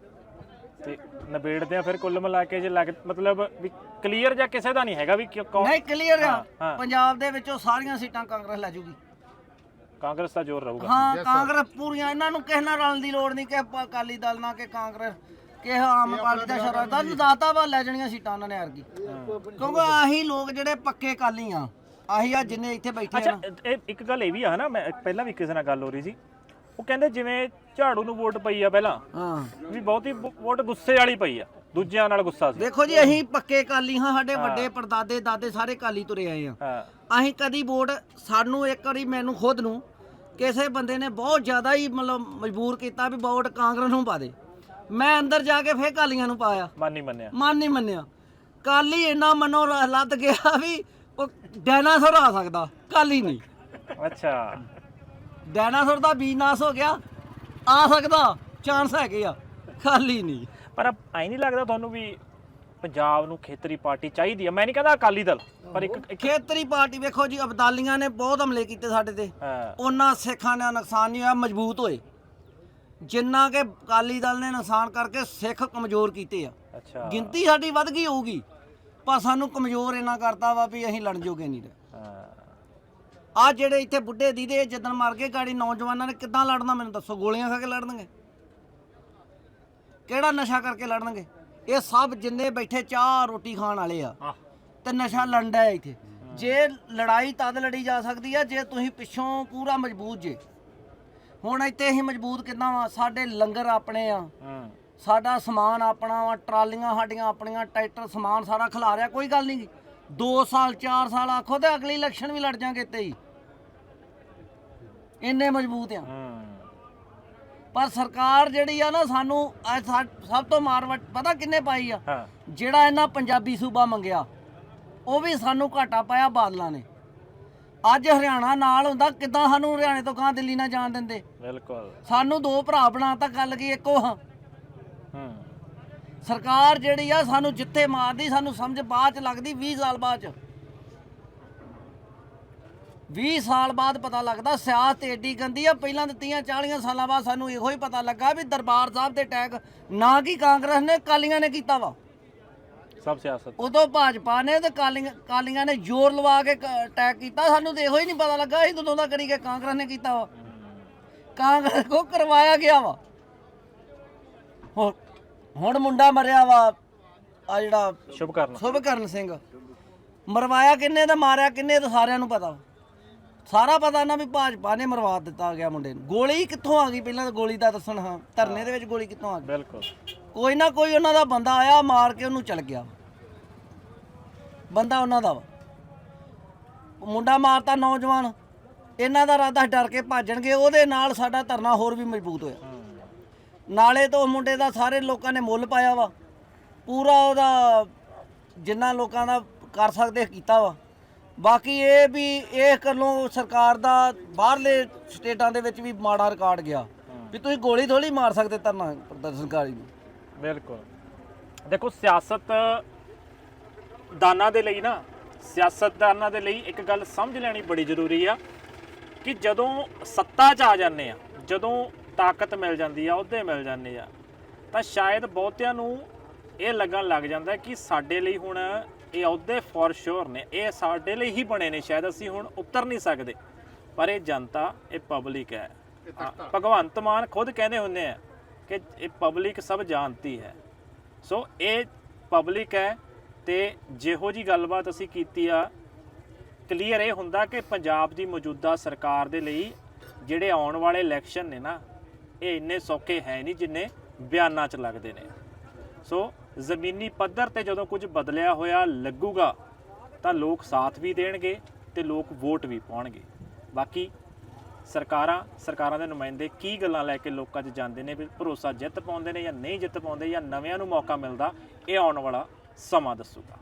ਤੇ ਨਿਬੇੜਦੇ ਆ ਫਿਰ ਕੁੱਲ ਮਿਲਾ ਕੇ ਜੇ ਲੱਗ ਮਤਲਬ ਵੀ ਕਲੀਅਰ ਜਾਂ ਕਿਸੇ ਦਾ ਨਹੀਂ ਹੈਗਾ ਵੀ ਕਿ- ਕੌਣ ਨਹੀਂ ਕਲੀਅਰ ਆ। ਹਾਂ। ਪੰਜਾਬ ਦੇ ਵਿੱਚੋਂ ਸਾਰੀਆਂ ਸੀਟਾਂ ਕਾਂਗਰਸ ਲੈ ਜੂਗੀ। ਕਾਂਗਰਸ ਦਾ ਜ਼ੋਰ ਰਹੂਗਾ। ਹਾਂ ਕਾਂਗਰਸ ਪੂਰੀਆਂ ਇਹਨਾਂ ਨੂੰ ਕਿਸੇ ਨਾਲ ਰਲਣ ਦੀ ਲੋੜ ਨਹੀਂ ਕਿ ਆਪਾਂ ਅਕਾਲੀ ਦਲ ਨਾਲ ਕਿ ਕਾਂਗਰਸ ਕਿ ਆਮ ਪਾਰਟੀ ਦਾ ਸ਼ਰਾਰਤਾ ਦਾਤਾ ਵਾ ਲੈ ਜਾਣੀਆਂ ਸੀਟਾਂ ਉਹਨਾਂ ਨੇ ਅਰਗੀ। ਕਿਉਂਕਿ ਆਹੀ ਲੋਕ ਜਿਹੜੇ ਪੱਕੇ ਅਕਾਲੀ ਆ ਆਹੀ ਆ ਜਿੰਨੇ ਇੱਥੇ ਬੈਠੇ ਆ ਅੱਛਾ ਨਾ। ਇਹ ਇੱਕ ਗੱਲ ਇਹ ਵੀ ਆ ਨਾ ਮੈਂ ਪਹਿਲਾਂ ਵੀ ਕਿਸੇ ਨਾਲ ਗੱਲ ਹੋ ਰਹੀ ਸੀ। ਉਹ ਕਹਿੰਦੇ ਜਿਵੇਂ ਝਾੜੂ ਨੂੰ ਵੋਟ ਪਈ ਆ ਪਹਿਲਾਂ ਹਾਂ। ਵੀ ਬਹੁਤੀ ਵੋ- ਵੋਟ ਗੁੱਸੇ ਵਾਲੀ ਪਈ ਆ ਦੂਜਿਆਂ ਨਾਲ ਗੁੱਸਾ ਸੀ। ਦੇਖੋ ਜੀ ਅਸੀਂ ਪੱਕੇ ਕਾਲੀ ਹਾਂ ਸਾਡੇ ਵੱਡੇ ਪਰਦਾਦੇ ਦਾਦੇ ਸਾਰੇ ਕਾਲੀ ਤੁਰੇ ਆਏ ਆ। ਹਾਂ। ਅਸੀਂ ਕਦੀ ਵੋਟ ਸਾਨੂੰ ਇੱਕ ਵਾਰੀ ਮੈਨੂੰ ਖੁਦ ਨੂੰ ਕਿਸੇ ਬੰਦੇ ਨੇ ਬਹੁਤ ਜ਼ਿਆਦਾ ਹੀ ਮਤਲਬ ਮਜਬੂਰ ਕੀਤਾ ਵੀ ਵੋਟ ਕਾਂਗਰਸ ਨੂੰ ਪਾ ਦੇ। ਮੈਂ ਅੰਦਰ ਜਾ ਕੇ ਫੇਰ ਕਾਲੀਆਂ ਨੂੰ ਪਾਇਆ। ਮਨ ਨਹੀਂ ਮੰਨਿਆ। ਮਨ ਨਹੀਂ ਮੰਨਿਆ। ਕਾਲੀ ਇੰਨਾ ਮਨੋਂ ਰ- ਲੱਦ ਗਿਆ ਵੀ ਉਹ ਡਾਇਨਾਸੌਰ ਆ ਸਕਦਾ ਕਾਲੀ ਨਹੀਂ। ਅੱਛਾ। ਡਾਇਨਾਸੌਰ ਦਾ ਬੀਨਾਸ ਹੋ ਗਿਆ ਆ ਸਕਦਾ ਚਾਂਸ ਹੈਗੇ ਆ ਕਾਲੀ ਨਹੀਂ। ਪਰ ਐ ਨਹੀਂ ਲੱਗਦਾ ਤੁਹਾਨੂੰ ਵੀ ਪੰਜਾਬ ਨੂੰ ਖੇਤਰੀ ਪਾਰਟੀ ਚਾਹੀਦੀ ਹੈ ਮੈਂ ਨਹੀਂ ਕਹਿੰਦਾ ਅਕਾਲੀ ਦਲ ਪਰ ਇੱਕ ਇੱਕ ਖੇਤਰੀ ਪਾਰਟੀ ਵੇਖੋ ਜੀ ਅਬਦਾਲੀਆਂ ਨੇ ਬਹੁਤ ਹਮਲੇ ਕੀਤੇ ਸਾਡੇ ਤੇ। ਹਾਂ, ਉਹਨਾਂ ਸਿੱਖਾਂ ਦਾ ਨੁਕਸਾਨ ਨਹੀਂ ਹੋਇਆ ਮਜ਼ਬੂਤ ਹੋਏ। ਜਿੰਨਾ ਕਿ ਅਕਾਲੀ ਦਲ ਨੇ ਨੁਕਸਾਨ ਕਰਕੇ ਸਿੱਖ ਕਮਜ਼ੋਰ ਕੀਤੇ ਆ। ਅੱਛਾ। ਗਿਣਤੀ ਸਾਡੀ ਵੱਧ ਗਈ ਹੋਊਗੀ ਪਰ ਸਾਨੂੰ ਕਮਜ਼ੋਰ ਇਹਨਾਂ ਕਰਤਾ ਵਾ ਵੀ ਅਸੀਂ ਲੜਨ ਜੋਗੇ ਨਹੀਂ ਆ ਜਿਹੜੇ ਇੱਥੇ ਬੁੱਢੇ ਦੀਦੇ ਜਿੱਦਣ ਮਰ ਗਏ ਗਾੜੀ ਨੌਜਵਾਨਾਂ ਨੇ ਕਿੱਦਾਂ ਲੜਨਾ ਮੈਨੂੰ ਦੱਸੋ ਗੋਲੀਆਂ ਖਾ ਕੇ ਲੜਨਗੇ? ਕਿਹੜਾ ਨਸ਼ਾ ਕਰਕੇ ਲੜਨਗੇ? ਇਹ ਸਭ ਜਿੰਨੇ ਬੈਠੇ ਚਾਹ ਰੋਟੀ ਖਾਣ ਵਾਲੇ ਆ ਤੇ ਨਸ਼ਾ ਲੰਡਾ ਹੈ ਇੱਥੇ। ਜੇ ਲੜਾਈ ਤਦ ਲੜੀ ਜਾ ਸਕਦੀ ਆ ਜੇ ਤੁਸੀਂ ਪਿੱਛੋਂ ਪੂਰਾ ਮਜ਼ਬੂਤ ਜੇ। ਹੁਣ ਇੱਥੇ ਅਸੀਂ ਮਜ਼ਬੂਤ ਕਿੱਦਾਂ ਵਾ? ਸਾਡੇ ਲੰਗਰ ਆਪਣੇ ਆ। ਹੂੰ। ਸਾਡਾ ਸਮਾਨ ਆਪਣਾ ਵਾ ਟਰਾਲੀਆਂ ਸਾਡੀਆਂ ਆਪਣੀਆਂ ਟਰੈਕਟਰ ਸਮਾਨ ਸਾਰਾ ਖਿਲਾ ਰਿਆ ਕੋਈ ਗੱਲ ਨਹੀਂ 2 ਸਾਲ 4 ਸਾਲ ਆਖੋ ਤੇ ਅਗਲੀ ਇਲੈਕਸ਼ਨ ਵੀ ਲੜ ਜਾਾਂਗੇ ਤੇ ਹੀ। ਇੰਨੇ ਮਜ਼ਬੂਤ ਆ। ਪਰ ਸਰਕਾਰ ਜਿਹੜੀ ਆ ਨਾ ਸਾਨੂੰ ਸਭ ਤੋਂ ਮਾਰ ਪਤਾ ਕਿੰਨੇ ਪਾਈ ਆ? ਜਿਹੜਾ ਇਹਨਾਂ ਪੰਜਾਬੀ ਸੂਬਾ ਮੰਗਿਆ ਉਹ ਵੀ ਸਾਨੂੰ ਘਾਟਾ ਪਾਇਆ ਬਾਦਲਾਂ ਨੇ। ਅੱਜ ਹਰਿਆਣਾ ਨਾਲ ਹੁੰਦਾ ਕਿੱਦਾਂ ਸਾਨੂੰ ਹਰਿਆਣੇ ਤੋਂ ਕਾਂ ਦਿੱਲੀ ਨਾ ਜਾਣ ਦਿੰਦੇ? ਬਿਲਕੁਲ। ਸਾਨੂੰ ਦੋ ਭਰਾ ਬਣਾਤਾ ਗੱਲ ਕੀ ਇੱਕੋ ਹਾਂ। ਹੂੰ। ਸਰਕਾਰ ਜਿਹੜੀ ਆ ਸਾਨੂੰ ਜਿੱਥੇ ਮਾਰਦੀ ਸਾਨੂੰ ਸਮਝ ਬਾਅਦ ਚ ਲੱਗਦੀ 20 ਸਾਲ ਬਾਅਦ ਚ। 20 ਸਾਲ ਬਾਅਦ ਪਤਾ ਲੱਗਦਾ ਸਿਆਸਤ ਏਡੀ ਗੰਦੀ ਆ ਪਹਿਲਾਂ 30 40 ਸਾਲਾਂ ਬਾਅਦ ਸਾਨੂੰ ਇਹੋ ਹੀ ਪਤਾ ਲੱਗਾ ਵੀ ਦਰਬਾਰ ਸਾਹਿਬ ਦੇ ਅਟੈਕ ਨਾ ਕਿ ਕਾਂਗਰਸ ਨੇ ਕਾਲੀਆਂ ਨੇ ਕੀਤਾ ਵਾ। ਸਭ ਸਿਆਸਤ ਉਦੋਂ ਭਾਜਪਾ ਨੇ ਤੇ ਕਾਲੀਆਂ ਕਾਲੀਆਂ ਨੇ ਜ਼ੋਰ ਲਵਾ ਕੇ ਅਟੈਕ ਕੀਤਾ। ਸਾਨੂੰ ਤੇ ਇਹੋ ਹੀ ਨਹੀਂ ਪਤਾ ਲੱਗਾ ਅਸੀਂ ਉਦੋਂ ਦਾ ਕਰੀ ਕੇ ਕਾਂਗਰਸ ਨੇ ਕੀਤਾ ਵਾ। ਕਾਂਗਰਸ ਕੋ ਕਰਵਾਇਆ ਗਿਆ ਵਾ। ਹੁਣ ਮੁੰਡਾ ਮਰਿਆ ਵਾ ਆ ਜਿਹੜਾ ਸ਼ੁਭ ਕਰਨ ਸੁਭਕਰਨ ਸਿੰਘ। ਮਰਵਾਇਆ ਕਿੰਨੇ ਤੇ ਮਾਰਿਆ ਕਿੰਨੇ ਤੇ ਸਾਰਿਆਂ ਨੂੰ ਪਤਾ। ਸਾਰਾ ਪਤਾ ਨਾ ਵੀ ਭਾਜਪਾ ਨੇ ਮਰਵਾ ਦਿੱਤਾ ਗਿਆ ਮੁੰਡੇ ਨੂੰ। ਗੋਲੀ ਕਿੱਥੋਂ ਆ ਗਈ? ਪਹਿਲਾਂ ਤਾਂ ਗੋਲੀ ਦਾ ਦੱਸਣ ਹਾਂ। ਧਰਨੇ ਦੇ ਵਿੱਚ ਗੋਲੀ ਕਿੱਥੋਂ ਆ ਗਈ? ਬਿਲਕੁਲ। ਕੋਈ ਨਾ ਕੋਈ ਉਹਨਾਂ ਦਾ ਬੰਦਾ ਆਇਆ, ਮਾਰ ਕੇ ਉਹਨੂੰ ਚਲ ਗਿਆ। ਬੰਦਾ ਉਹਨਾਂ ਦਾ ਵਾ। ਉਹ ਮੁੰਡਾ ਮਾਰਤਾ ਨੌਜਵਾਨ। ਇਹਨਾਂ ਦਾ ਰਾਦਾ ਡਰ ਕੇ ਭਾਜਣਗੇ, ਉਹਦੇ ਨਾਲ ਸਾਡਾ ਧਰਨਾ ਹੋਰ ਵੀ ਮਜ਼ਬੂਤ ਹੋਇਆ। ਨਾਲੇ ਤੋਂ ਮੁੰਡੇ ਦਾ ਸਾਰੇ ਲੋਕਾਂ ਨੇ ਮੁੱਲ ਪਾਇਆ ਵਾ। ਪੂਰਾ ਉਹਦਾ ਜਿੰਨਾ ਲੋਕਾਂ ਦਾ ਕਰ ਸਕਦੇ ਕੀਤਾ ਵਾ। ਬਾਕੀ ਇਹ ਵੀ ਇਹ ਗੱਲੋਂ ਸਰਕਾਰ ਦਾ ਬਾਹਰਲੇ ਸਟੇਟਾਂ ਦੇ ਵਿੱਚ ਵੀ ਮਾੜਾ ਰਿਕਾਰਡ ਗਿਆ। ਵੀ ਤੁਸੀਂ ਗੋਲੀ ਥੋੜੀ ਮਾਰ ਸਕਦੇ ਧਰਨਾ ਪ੍ਰਦਰਸ਼ਨਕਾਰੀ ਨੂੰ। ਬਿਲਕੁਲ। ਦੇਖੋ ਸਿਆਸਤ ਦਾਨਾਂ ਦੇ ਲਈ ਨਾ ਸਿਆਸਤਦਾਨਾਂ ਦੇ ਲਈ ਇੱਕ ਗੱਲ ਸਮਝ ਲੈਣੀ ਬੜੀ ਜ਼ਰੂਰੀ ਆ ਕਿ ਜਦੋਂ ਸੱਤਾ 'ਚ ਆ ਜਾਂਦੇ ਆ ਜਦੋਂ ਤਾਕਤ ਮਿਲ ਜਾਂਦੀ ਆ ਅਹੁਦੇ ਮਿਲ ਜਾਂਦੇ ਆ ਤਾਂ ਸ਼ਾਇਦ ਬਹੁਤਿਆਂ ਨੂੰ ਇਹ ਲੱਗਣ ਲੱਗ ਜਾਂਦਾ ਕਿ ਸਾਡੇ ਲਈ ਹੁਣ ਇਹ ਅਹੁਦੇ ਫॉर ਸ਼ੋਰ ਨੇ ਇਹ ਸਾਡੇ ਲਈ ਹੀ ਬਣੇ ਨੇ ਸ਼ਾਇਦ ਅਸੀਂ ਹੁਣ ਉਤਰ ਨਹੀਂ ਸਕਦੇ। ਪਰ ਇਹ ਜਨਤਾ ਇਹ ਪਬਲਿਕ ਹੈ। ਹਾਂ, ਭਗਵੰਤ ਮਾਨ ਖੁਦ ਕਹਿੰਦੇ ਹੁੰਦੇ ਆ ਕਿ ਇਹ ਪਬਲਿਕ ਸਭ ਜਾਣਤੀ ਹੈ। ਸੋ ਇਹ ਪਬਲਿਕ ਹੈ ਤੇ ਜਿਹੋ ਜੀ ਗੱਲਬਾਤ ਅਸੀਂ ਕੀਤੀ ਆ ਕਲੀਅਰ ਇਹ ਹੁੰਦਾ ਕਿ ਪੰਜਾਬ ਦੀ ਮੌਜੂਦਾ ਸਰਕਾਰ ਦੇ ਲਈ ਜਿਹੜੇ ਆਉਣ ਵਾਲੇ ਇਲੈਕਸ਼ਨ ਨੇ ਨਾ, ਇਹ ਇੰਨੇ ਸੌਖੇ ਹੈ ਨਹੀਂ ਜਿੰਨੇ ਬਿਆਨਾਂ 'ਚ ਲੱਗਦੇ ਨੇ। ਸੋ ਜ਼ਮੀਨੀ ਪੱਧਰ ਤੇ ਜਦੋਂ ਕੁਝ ਬਦਲਿਆ ਹੋਇਆ ਲੱਗੂਗਾ, ਤਾਂ ਲੋਕ ਸਾਥ ਵੀ ਦੇਣਗੇ ਤੇ ਲੋਕ ਵੋਟ ਵੀ ਪਾਉਣਗੇ। ਬਾਕੀ ਸਰਕਾਰਾਂ ਸਰਕਾਰਾਂ ਦੇ ਨੁਮਾਇੰਦੇ ਕੀ ਗੱਲਾਂ ਲੈ ਕੇ ਲੋਕਾਂ 'ਚ ਜਾਂਦੇ ਨੇ, ਵੀ ਭਰੋਸਾ ਜਿੱਤ ਪਾਉਂਦੇ ਨੇ ਜਾਂ ਨਹੀਂ ਜਿੱਤ ਪਾਉਂਦੇ ਜਾਂ ਨਵਿਆਂ ਨੂੰ ਮੌਕਾ ਮਿਲਦਾ, ਇਹ ਆਉਣ ਵਾਲਾ ਸਮਾਂ ਦੱਸੂਗਾ।